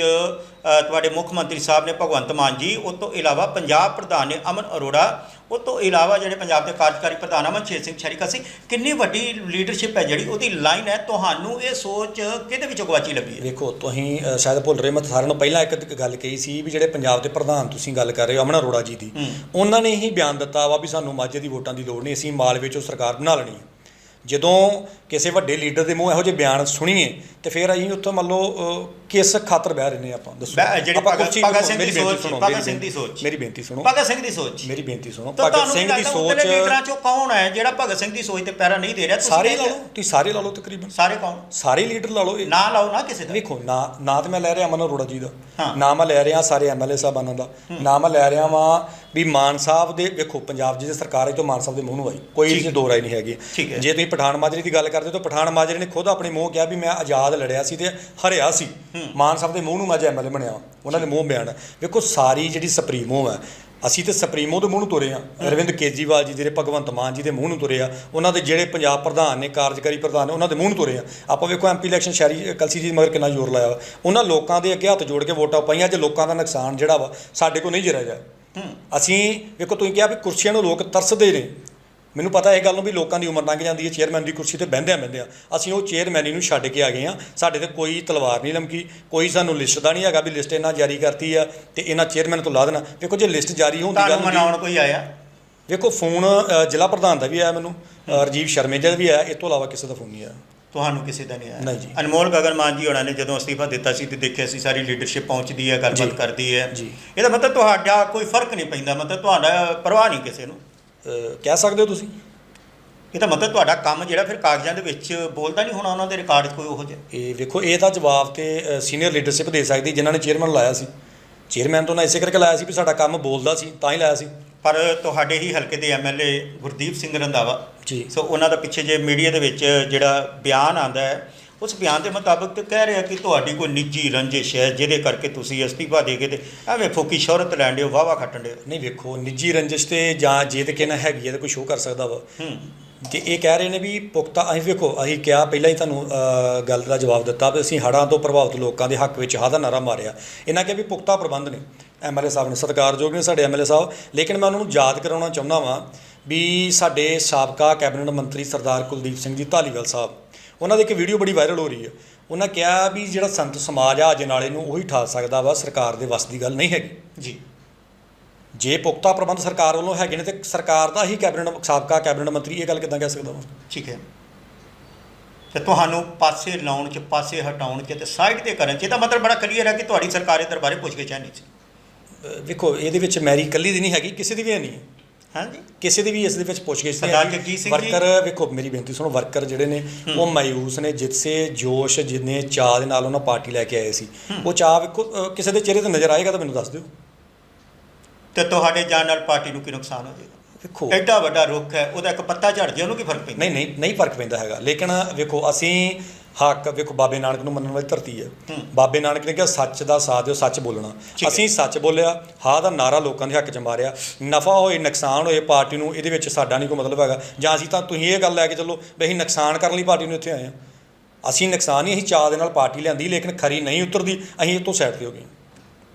ਤੁਹਾਡੇ ਮੁੱਖ ਮੰਤਰੀ ਸਾਹਿਬ ਨੇ ਭਗਵੰਤ ਮਾਨ ਜੀ ਉਸ ਤੋਂ ਇਲਾਵਾ ਪੰਜਾਬ ਪ੍ਰਧਾਨ ਨੇ ਅਮਨ ਅਰੋੜਾ ਉਹ ਤੋਂ ਇਲਾਵਾ ਜਿਹੜੇ ਪੰਜਾਬ ਦੇ ਕਾਰਜਕਾਰੀ ਪ੍ਰਧਾਨ ਅਮਨਸ਼ੇਰ ਸਿੰਘ ਸ਼ਰੀਕਾ ਸੀ ਕਿੰਨੀ ਵੱਡੀ ਲੀਡਰਸ਼ਿਪ ਹੈ ਜਿਹੜੀ ਉਹਦੀ ਲਾਈਨ ਹੈ ਤੁਹਾਨੂੰ ਇਹ ਸੋਚ ਕਿਹਦੇ ਵਿੱਚੋਂ ਗਵਾਚੀ ਲੱਭੀ ਹੈ ਵੇਖੋ ਤੁਸੀਂ ਸ਼ਾਇਦ ਭੁੱਲ ਰਹੇ ਮੈਂ ਸਾਰਿਆਂ ਨੂੰ ਪਹਿਲਾਂ ਇੱਕ ਗੱਲ ਕਹੀ ਸੀ ਵੀ ਜਿਹੜੇ ਪੰਜਾਬ ਦੇ ਪ੍ਰਧਾਨ ਤੁਸੀਂ ਗੱਲ ਕਰ ਰਹੇ ਹੋ ਅਮਨ ਅਰੋੜਾ ਜੀ ਦੀ। ਉਹਨਾਂ ਨੇ ਹੀ ਬਿਆਨ ਦਿੱਤਾ ਵਾ ਵੀ ਸਾਨੂੰ ਮਾਝੇ ਦੀ ਵੋਟਾਂ ਦੀ ਲੋੜ ਨਹੀਂ ਅਸੀਂ ਮਾਲਵੇ 'ਚੋਂ ਸਰਕਾਰ ਬਣਾ ਲੈਣੀ ਹੈ ਜਦੋਂ ਕਿਸੇ ਵੱਡੇ ਲੀਡਰ ਦੇ ਮੂੰਹ ਇਹੋ ਜਿਹੇ ਬਿਆਨ ਸੁਣੀਏ ਤੇ ਫਿਰ ਅਸੀਂ ਉੱਥੋਂ ਮੰਨ ਲਓ ਕਿਸ ਖਾਤਰ ਬਹਿ ਰਹੇ ਨੇ ਆਪਾਂ ਦੱਸੋ। ਜਿਹੜੀ ਭਗਤ- ਸਿੰਘ ਦੀ ਸੋਚ- ਸੁਣੋ, ਭਗਤ ਸਿੰਘ ਦੀ ਸੋਚ। ਮੇਰੀ ਬੇਨਤੀ ਸੁਣੋ। ਭਗਤ ਸਿੰਘ ਦੀ ਸੋਚ। ਮੇਰੀ ਬੇਨਤੀ ਸੁਣੋ। ਭਗਤ ਸਿੰਘ ਦੀ ਸੋਚ ਲੀਡਰਾਂ ਚੋਂ ਕੌਣ ਹੈ ਜਿਹੜਾ ਭਗਤ ਸਿੰਘ ਦੀ ਸੋਚ ਤੇ ਪੈਰਾ ਨਹੀਂ ਦੇ ਰਿਹਾ? ਤੁਸੀਂ ਸਾਰੇ ਲਾ ਲਓ ਤੁਸੀਂ ਸਾਰੇ ਲਾ ਲਓ ਤਕਰੀਬਨ। ਸਾਰੇ ਕੌਣ? ਸਾਰੇ ਲੀਡਰ ਲਾ ਲਓ ਇਹ- ਨਾਂ ਲਾਓ ਨਾ ਕਿਸੇ ਦਾ। ਵੇਖੋ ਨਾ ਨਾ ਤੇ ਮੈਂ ਲੈ ਰਿਹਾ ਅਮਨ ਅਰੋੜਾ ਜੀ ਦਾ। ਨਾ ਮੈਂ ਲੈ ਰਿਹਾ ਸਾਰੇ ਐਮਐਲਏ ਸਾਹਿਬਾਨਾਂ ਦਾ। ਨਾ ਮੈਂ ਲੈ ਰਿਹਾ ਵਾਂ ਵੀ ਮਾਨ ਸਾਹਿਬ ਦੇ ਵੇਖੋ ਪੰਜਾਬ ਦੀ ਸਰਕਾਰ ਹੈ ਤਾਂ ਮਾਨ ਸਾਹਿਬ ਦੇ ਮੂੰਹ ਨੂੰ ਆਈ ਕੋਈ ਇਸ। ਦੋ ਰਾਏ ਨਹੀਂ ਹੈਗੀ। ਠੀਕ ਹੈ। ਜੇ ਤੁਸੀਂ ਪਠਾਨ ਮਾਜਰੇ ਦੀ ਗੱਲ ਕਰਦੇ ਹੋ ਤਾਂ ਪਠਾਨ ਮਾਜਰੇ ਨੇ ਖੁਦ ਆਪਣੇ ਮੂੰਹ ਕਿਹਾ ਵੀ ਮੈਂ ਆਜ਼ਾਦ ਲੜਿਆ ਸੀ ਤੇ ਹਰਿਆ ਸੀ। ਮਾਨ ਸਾਹਿਬ ਦੇ ਮੂੰਹ ਨੂੰ ਮੈਂ ਅੱਜ ਐਮਐਲਏ ਬਣਿਆ ਵਾਂ। ਉਹਨਾਂ ਦੇ ਮੂੰਹ ਬਿਆਨ ਹੈ। ਵੇਖੋ ਸਾਰੀ ਜਿਹੜੀ ਸੁਪਰੀਮੋ ਹੈ ਅਸੀਂ ਤੇ ਸੁਪਰੀਮੋ ਦੇ ਮੂੰਹ ਨੂੰ ਤੁਰੇ ਆ ਅਰਵਿੰਦ ਕੇਜਰੀਵਾਲ ਜੀ ਜਿਹੜੇ ਭਗਵੰਤ ਮਾਨ ਜੀ ਦੇ ਮੂੰਹ ਨੂੰ ਤੁਰੇ ਆ ਉਹਨਾਂ ਦੇ ਜਿਹੜੇ ਪੰਜਾਬ ਪ੍ਰਧਾਨ ਨੇ ਕਾਰਜਕਾਰੀ ਪ੍ਰਧਾਨ ਨੇ ਉਹਨਾਂ ਦੇ ਮੂੰਹ ਨੂੰ ਤੁਰੇ ਆ। ਆਪਾਂ ਵੇਖੋ ਐਮਪੀ ਇਲੈਕਸ਼ਨ ਸ਼ਹਿਰੀ ਕਲਸੀ ਜੀ ਮਗਰ ਕਿੰਨਾ ਜ਼ੋਰ ਲਾਇਆ ਵਾ। ਉਹਨਾਂ ਲੋਕਾਂ ਦੇ ਅੱਗੇ ਹੱਥ ਜੋੜ ਕੇ ਵੋਟਾਂ ਪਾਈਆਂ ਜੇ ਲੋਕਾਂ ਦਾ ਨੁਕਸਾਨ ਜਿਹੜਾ ਵਾ ਸਾਡੇ ਕੋਲ ਨਹੀਂ ਜਰਿਆ ਜਾ ਅਸੀਂ ਵੇਖੋ ਤੁਸੀਂ ਕਿਹਾ ਵੀ ਕੁਰਸੀਆਂ ਨੂੰ ਲੋਕ ਤਰਸਦੇ ਨੇ। ਮੈਨੂੰ ਪਤਾ ਇਹ ਗੱਲ ਨੂੰ ਵੀ ਲੋਕਾਂ ਦੀ ਉਮਰ ਲੰਘ ਜਾਂਦੀ ਹੈ। ਚੇਅਰਮੈਨ ਦੀ ਕੁਰਸੀ ਤੇ ਬਹਿੰਦਿਆਂ ਬਹਿੰਦਿਆਂ ਅਸੀਂ ਉਹ ਚੇਅਰਮੈਨੀ ਨੂੰ ਛੱਡ ਕੇ ਆ ਗਏ ਆ ਸਾਡੇ ਤੇ ਕੋਈ ਤਲਵਾਰ ਨਹੀਂ ਲਮਕੀ ਕੋਈ ਸਾਨੂੰ ਲਿਸਟ ਦਾ ਨਹੀਂ ਹੈਗਾ ਵੀ ਲਿਸਟ ਇਹਨਾਂ ਜਾਰੀ ਕਰਤੀ ਆ ਤੇ ਇਹਨਾਂ ਚੇਅਰਮੈਨ ਤੋਂ ਲਾ ਦੇਣਾ। ਵੇਖੋ ਜੇ ਲਿਸਟ ਜਾਰੀ ਹੁੰਦੀ ਤੁਹਾਨੂੰ ਗੱਲ ਹੁੰਦੀ ਮਨਾਉਣ ਕੋਈ ਆਇਆ? ਵੇਖੋ ਫੋਨ ਜ਼ਿਲ੍ਹਾ ਪ੍ਰਧਾਨ ਦਾ ਵੀ ਆਇਆ ਮੈਨੂੰ। ਰਾਜੀਵ ਸ਼ਰਮੇ ਦਾ ਵੀ ਆਇਆ। ਇਹ ਤੋਂ ਇਲਾਵਾ ਕਿਸੇ ਦਾ ਫੋਨ ਨਹੀਂ ਆਇਆ। ਤੁਹਾਨੂੰ ਕਿਸੇ ਦਾ ਨਹੀਂ ਆਇਆ। ਨਹੀਂ ਜੀ। ਅਨਮੋਲ ਗਗਨ ਮਾਨ ਜੀ ਹੋਣਾ ਨੇ ਜਦੋਂ ਅਸਤੀਫਾ ਦਿੱਤਾ ਸੀ ਤੇ ਦੇਖਿਆ ਸੀ ਸਾਰੀ ਲੀਡਰਸ਼ਿਪ ਪਹੁੰਚਦੀ ਹੈ ਗੱਲਬਾਤ। ਕਰਦੀ ਹੈ। ਜੀ। ਇਹਦਾ ਮਤਲਬ ਤੁਹਾਡਾ ਕੋਈ ਫ਼ਰਕ ਨਹੀਂ ਪੈਂਦਾ ਮਤਲਬ ਤੁਹਾਡਾ ਪਰਵਾਹ ਨਹੀਂ ਕਿਸੇ ਨੂੰ। ਕਹਿ ਸਕਦੇ ਹੋ ਤੁਸੀਂ? ਇਹਦਾ ਮਤਲਬ ਤੁਹਾਡਾ ਕੰਮ ਜਿਹੜਾ ਫਿਰ ਕਾਗਜ਼ਾਂ ਦੇ ਵਿੱਚ ਬੋਲਦਾ ਨਹੀਂ ਹੋਣਾ ਉਹਨਾਂ ਦੇ ਰਿਕਾਰਡ 'ਚ ਕੋਈ ਉਹੋ ਜਿਹਾ। ਇਹ ਵੇਖੋ ਇਹ ਤਾਂ ਜਵਾਬ ਤੇ ਸੀਨੀਅਰ ਲੀਡਰਸ਼ਿਪ ਦੇ ਸਕਦੀ ਜਿਨ੍ਹਾਂ ਨੇ ਚੇਅਰਮੈਨ ਲਾਇਆ ਸੀ। ਚੇਅਰਮੈਨ ਤੋਂ ਨਾ ਇਸੇ ਕਰਕੇ ਲਾਇਆ ਸੀ ਵੀ ਸਾਡਾ ਕੰਮ ਬੋਲਦਾ ਸੀ ਤਾਂ ਹੀ ਲਾਇਆ ਸੀ। ਪਰ ਤੁਹਾਡੇ ਹੀ ਹਲਕੇ ਦੇ ਐਮਐਲਏ ਗੁਰਦੀਪ ਸਿੰਘ ਰੰਧਾਵਾ ਜੀ। ਸੋ ਉਹਨਾਂ ਦਾ ਪਿੱਛੇ ਜੇ ਮੀਡੀਆ ਦੇ ਵਿੱਚ ਜਿਹੜਾ ਬਿਆਨ ਆਂਦਾ ਹੈ ਉਸ ਬਿਆਨ ਦੇ ਮੁਤਾਬਕ ਤੇ ਕਹਿ ਰਿਹਾ ਕਿ ਤੁਹਾਡੀ ਕੋਈ ਨਿੱਜੀ ਰੰਜਿਸ਼ ਹੈ ਜਿਹਦੇ ਕਰਕੇ ਤੁਸੀਂ ਅਸਤੀਫਾ ਦੇ ਕੇ ਤੇ ਐਵੇਂ ਫੋਕੀ ਸ਼ੋਹਰਤ ਲੈਣ ਦਿਓ ਵਾਵਾ ਖੱਟਣ ਦਿਓ ਨਹੀਂ ਵੇਖੋ ਨਿੱਜੀ ਰੰਜਿਸ਼ ਤੇ ਜਾਂ ਜੇ ਤੇ ਕਿਹਨਾਂ ਹੈਗੀ ਹੈ ਤਾਂ ਕੋਈ ਸ਼ੋਅ ਕਰ ਸਕਦਾ ਵਾ। ਤੇ ਇਹ ਕਹਿ ਰਹੇ ਨੇ ਵੀ ਪੁਖਤਾ ਅਸੀਂ ਵੇਖੋ ਅਸੀਂ ਕਿਹਾ ਪਹਿਲਾਂ ਹੀ ਤੁਹਾਨੂੰ ਗੱਲ ਦਾ ਜਵਾਬ ਦਿੱਤਾ ਵੀ ਅਸੀਂ ਹੜ੍ਹਾਂ ਤੋਂ ਪ੍ਰਭਾਵਿਤ ਲੋਕਾਂ ਦੇ ਹੱਕ ਵਿੱਚ ਹਾਂ ਦਾ ਨਾਰਾ ਮਾਰਿਆ। ਇਹਨਾਂ ਕਿਹਾ ਵੀ ਪੁਖਤਾ ਪ੍ਰਬੰਧ ਨੇ। ਐਮਐਲਏ ਸਾਹਿਬ ਨੇ ਸਤਿਕਾਰਯੋਗ ਨੇ ਸਾਡੇ ਐਮਐਲਏ ਸਾਹਿਬ। ਲੇਕਿਨ ਮੈਂ ਉਹਨਾਂ ਨੂੰ ਯਾਦ ਕਰਾਉਣਾ ਚਾਹੁੰਦਾ ਵਾਂ ਵੀ ਸਾਡੇ ਸਾਬਕਾ ਕੈਬਨਿਟ ਮੰਤਰੀ ਸਰਦਾਰ ਕੁਲਦੀਪ ਸਿੰਘ ਜੀ ਧਾਲੀਵਾਲ ਸਾਹਿਬ, ਉਹਨਾਂ ਦੀ ਇੱਕ ਵੀਡੀਓ ਬੜੀ ਵਾਇਰਲ ਹੋ ਰਹੀ ਹੈ। ਉਹਨਾਂ ਕਿਹਾ ਵੀ ਜਿਹੜਾ ਸੰਤ ਸਮਾਜ ਆ ਅਜਨਾਲੇ ਨੂੰ ਉਹੀ ਠਾ ਸਕਦਾ ਵਾ, ਸਰਕਾਰ ਦੇ ਵੱਸ ਦੀ ਗੱਲ ਨਹੀਂ ਹੈਗੀ। ਜੀ। ਜੇ ਪੁਖਤਾ ਪ੍ਰਬੰਧ ਸਰਕਾਰ ਵੱਲੋਂ ਹੈਗੇ ਨੇ ਤੇ ਸਰਕਾਰ ਦਾ ਹੀ ਕੈਬਨਿਟ, ਸਾਬਕਾ ਕੈਬਨਿਟ ਮੰਤਰੀ ਇਹ ਗੱਲ ਕਿਦਾਂ ਕਹਿ ਸਕਦਾ ਵਾ? ਠੀਕ ਹੈ। ਤੇ ਤੁਹਾਨੂੰ ਪਾਸੇ ਲਾਉਣ 'ਚ, ਪਾਸੇ ਹਟਾਉਣ 'ਚ ਤੇ ਸਾਈਡ ਤੇ ਕਰਨ 'ਚ ਇਹਦਾ ਮਤਲਬ ਬੜਾ ਕਲੀਅਰ ਹੈ ਕਿ ਤੁਹਾਡੀ ਸਰਕਾਰ ਸਰਕਾਰੀ ਦਰਬਾਰੇ ਪੁੱਛ ਕੇ ਚਾਹਨੀ ਸੀ। ਵੇਖੋ ਇਹਦੇ ਵਿੱਚ ਮੈਰੀ ਇਕੱਲੀ ਦੀ ਨਹੀਂ ਹੈਗੀ ਕਿਸੇ ਦੀ ਵੀ ਹੈ ਨਹੀਂ। ਹਾਂਜੀ ਕਿਸੇ ਦੀ ਵੀ ਇਸ ਦੇ ਵਿੱਚ ਪੁੱਛਗਿੱਛ ਨਹੀਂ। ਵਰਕਰ ਵੇਖੋ ਮੇਰੀ ਬੇਨਤੀ ਸੁਣੋ ਵਰਕਰ ਜਿਹੜੇ ਨੇ ਉਹ ਮਾਯੂਸ ਨੇ ਜਿੱਥੇ ਜੋਸ਼ ਜਿੰਨੇ ਚਾਹ ਦੇ ਨਾਲ ਉਹਨਾਂ ਪਾਰਟੀ ਲੈ ਕੇ ਆਏ ਸੀ। ਉਹ ਚਾਹ ਵੇਖੋ ਕਿਸੇ ਦੇ ਚਿਹਰੇ ਤੇ ਨਜ਼ਰ ਆਏਗਾ ਤਾਂ ਮੈਨੂੰ ਦੱਸ ਦਿਓ। ਤੇ ਤੁਹਾਡੇ ਜਾਣ ਨਾਲ ਪਾਰਟੀ ਨੂੰ ਕੀ ਨੁਕਸਾਨ ਹੋ ਜਾਏਗਾ? ਵੇਖੋ ਐਡਾ ਵੱਡਾ ਰੁੱਖ ਹੈ ਉਹਦਾ ਇੱਕ ਪੱਤਾ ਝੜ ਜੇ ਉਹਨੂੰ ਕੀ ਫ਼ਰਕ ਪੈਂਦਾ? ਨਹੀਂ ਨਹੀਂ ਨਹੀਂ ਫ਼ਰਕ ਪੈਂਦਾ ਹੈਗਾ। ਲੇਕਿਨ ਵੇਖੋ ਅਸੀਂ ਹੱਕ ਵੇਖੋ ਬਾਬੇ ਨਾਨਕ ਨੂੰ ਮੰਨਣ ਵਾਲੀ ਧਰਤੀ ਹੈ। ਬਾਬੇ ਨਾਨਕ ਨੇ ਕਿਹਾ ਸੱਚ ਦਾ ਸਾਥ ਦਿਓ ਸੱਚ ਬੋਲਣਾ। ਅਸੀਂ ਸੱਚ ਬੋਲਿਆ ਹਾਂ ਦਾ ਨਾਰਾ ਲੋਕਾਂ ਦੇ ਹੱਕ 'ਚ ਮਾਰਿਆ। ਨਫਾ ਹੋਏ ਨੁਕਸਾਨ ਹੋਏ ਪਾਰਟੀ ਨੂੰ ਇਹਦੇ ਵਿੱਚ ਸਾਡਾ ਨਹੀਂ ਕੋਈ ਮਤਲਬ ਹੈਗਾ। ਜਾਂ ਅਸੀਂ ਤਾਂ ਤੁਸੀਂ ਇਹ ਗੱਲ ਲੈ ਕੇ ਚੱਲੋ ਵੀ ਅਸੀਂ ਨੁਕਸਾਨ ਕਰਨ ਲਈ ਪਾਰਟੀ ਨੂੰ ਇੱਥੇ ਆਏ ਹਾਂ। ਅਸੀਂ ਨੁਕਸਾਨ ਹੀ ਅਸੀਂ ਚਾਹ ਦੇ ਨਾਲ ਪਾਰਟੀ ਲਿਆਂਦੀ ਲੇਕਿਨ ਖਰੀ ਨਹੀਂ ਉਤਰਦੀ। ਅਸੀਂ ਇਹ ਤੋਂ ਸਾਈਡ ਤੇ ਹੋ ਗਏ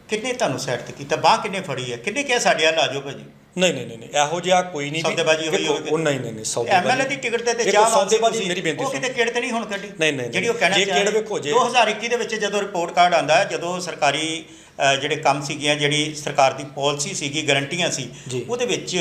ਕਿੰਨੇ ਤੁਹਾਨੂੰ ਸਾਈਡ ਤੇ ਕੀਤਾ? ਬਾਹ ਕਿੰਨੇ ਫੜੀ ਹੈ? ਕਿੰਨੇ ਕਿਹਾ ਸਾਡੇ ਵੱਲ ਆ ਜਾਓ ਭਾਜੀ? ਨਹੀਂ ਨਹੀਂ ਨਹੀਂ ਨਹੀਂ, ਇਹੋ ਜਿਹਾ ਕੋਈ ਨਹੀਂ ਸੌਦੇਬਾਜ਼ੀ ਹੋਈ ਹੋਵੇ ਉਹ ਨਹੀਂ ਨਹੀਂ ਨਹੀਂ ਐਮਐਲਏ ਦੀ ਟਿਕਟ ਤੇ ਤੇ ਵੇਖੋ, ਚਾਹ ਸੌਦੇਬਾਜ਼ੀ ਮੇਰੀ ਬੇਨਤੀ ਉਹ ਸੁਣੋ। ਕਿਤੇ ਕਿਹੜੇ ਤੇ ਨਹੀਂ ਹੁਣ ਕੱਢੀ ਨਹੀਂ, ਨਹੀਂ, ਜਿਹੜੀ ਉਹ ਕਹਿਣਾ ਜੇ ਚਾਹ। ਕਿਹੜੇ ਵੇਖੋ, ਜੇ- 2021 ਦੇ ਵਿੱਚ ਜਦੋਂ ਰਿਪੋਰਟ ਕਾਰਡ ਆਂਦਾ ਜਦੋਂ ਸਰਕਾਰੀ ਅ, ਜਿਹੜੇ ਕੰਮ ਸੀਗੀਆਂ ਜਿਹੜੀ ਸਰਕਾਰ ਦੀ ਪਾਲਿਸੀ ਸੀਗੀ ਗਰੰਟੀਆਂ ਸੀ ਜੀ। ਉਹਦੇ ਵਿੱਚ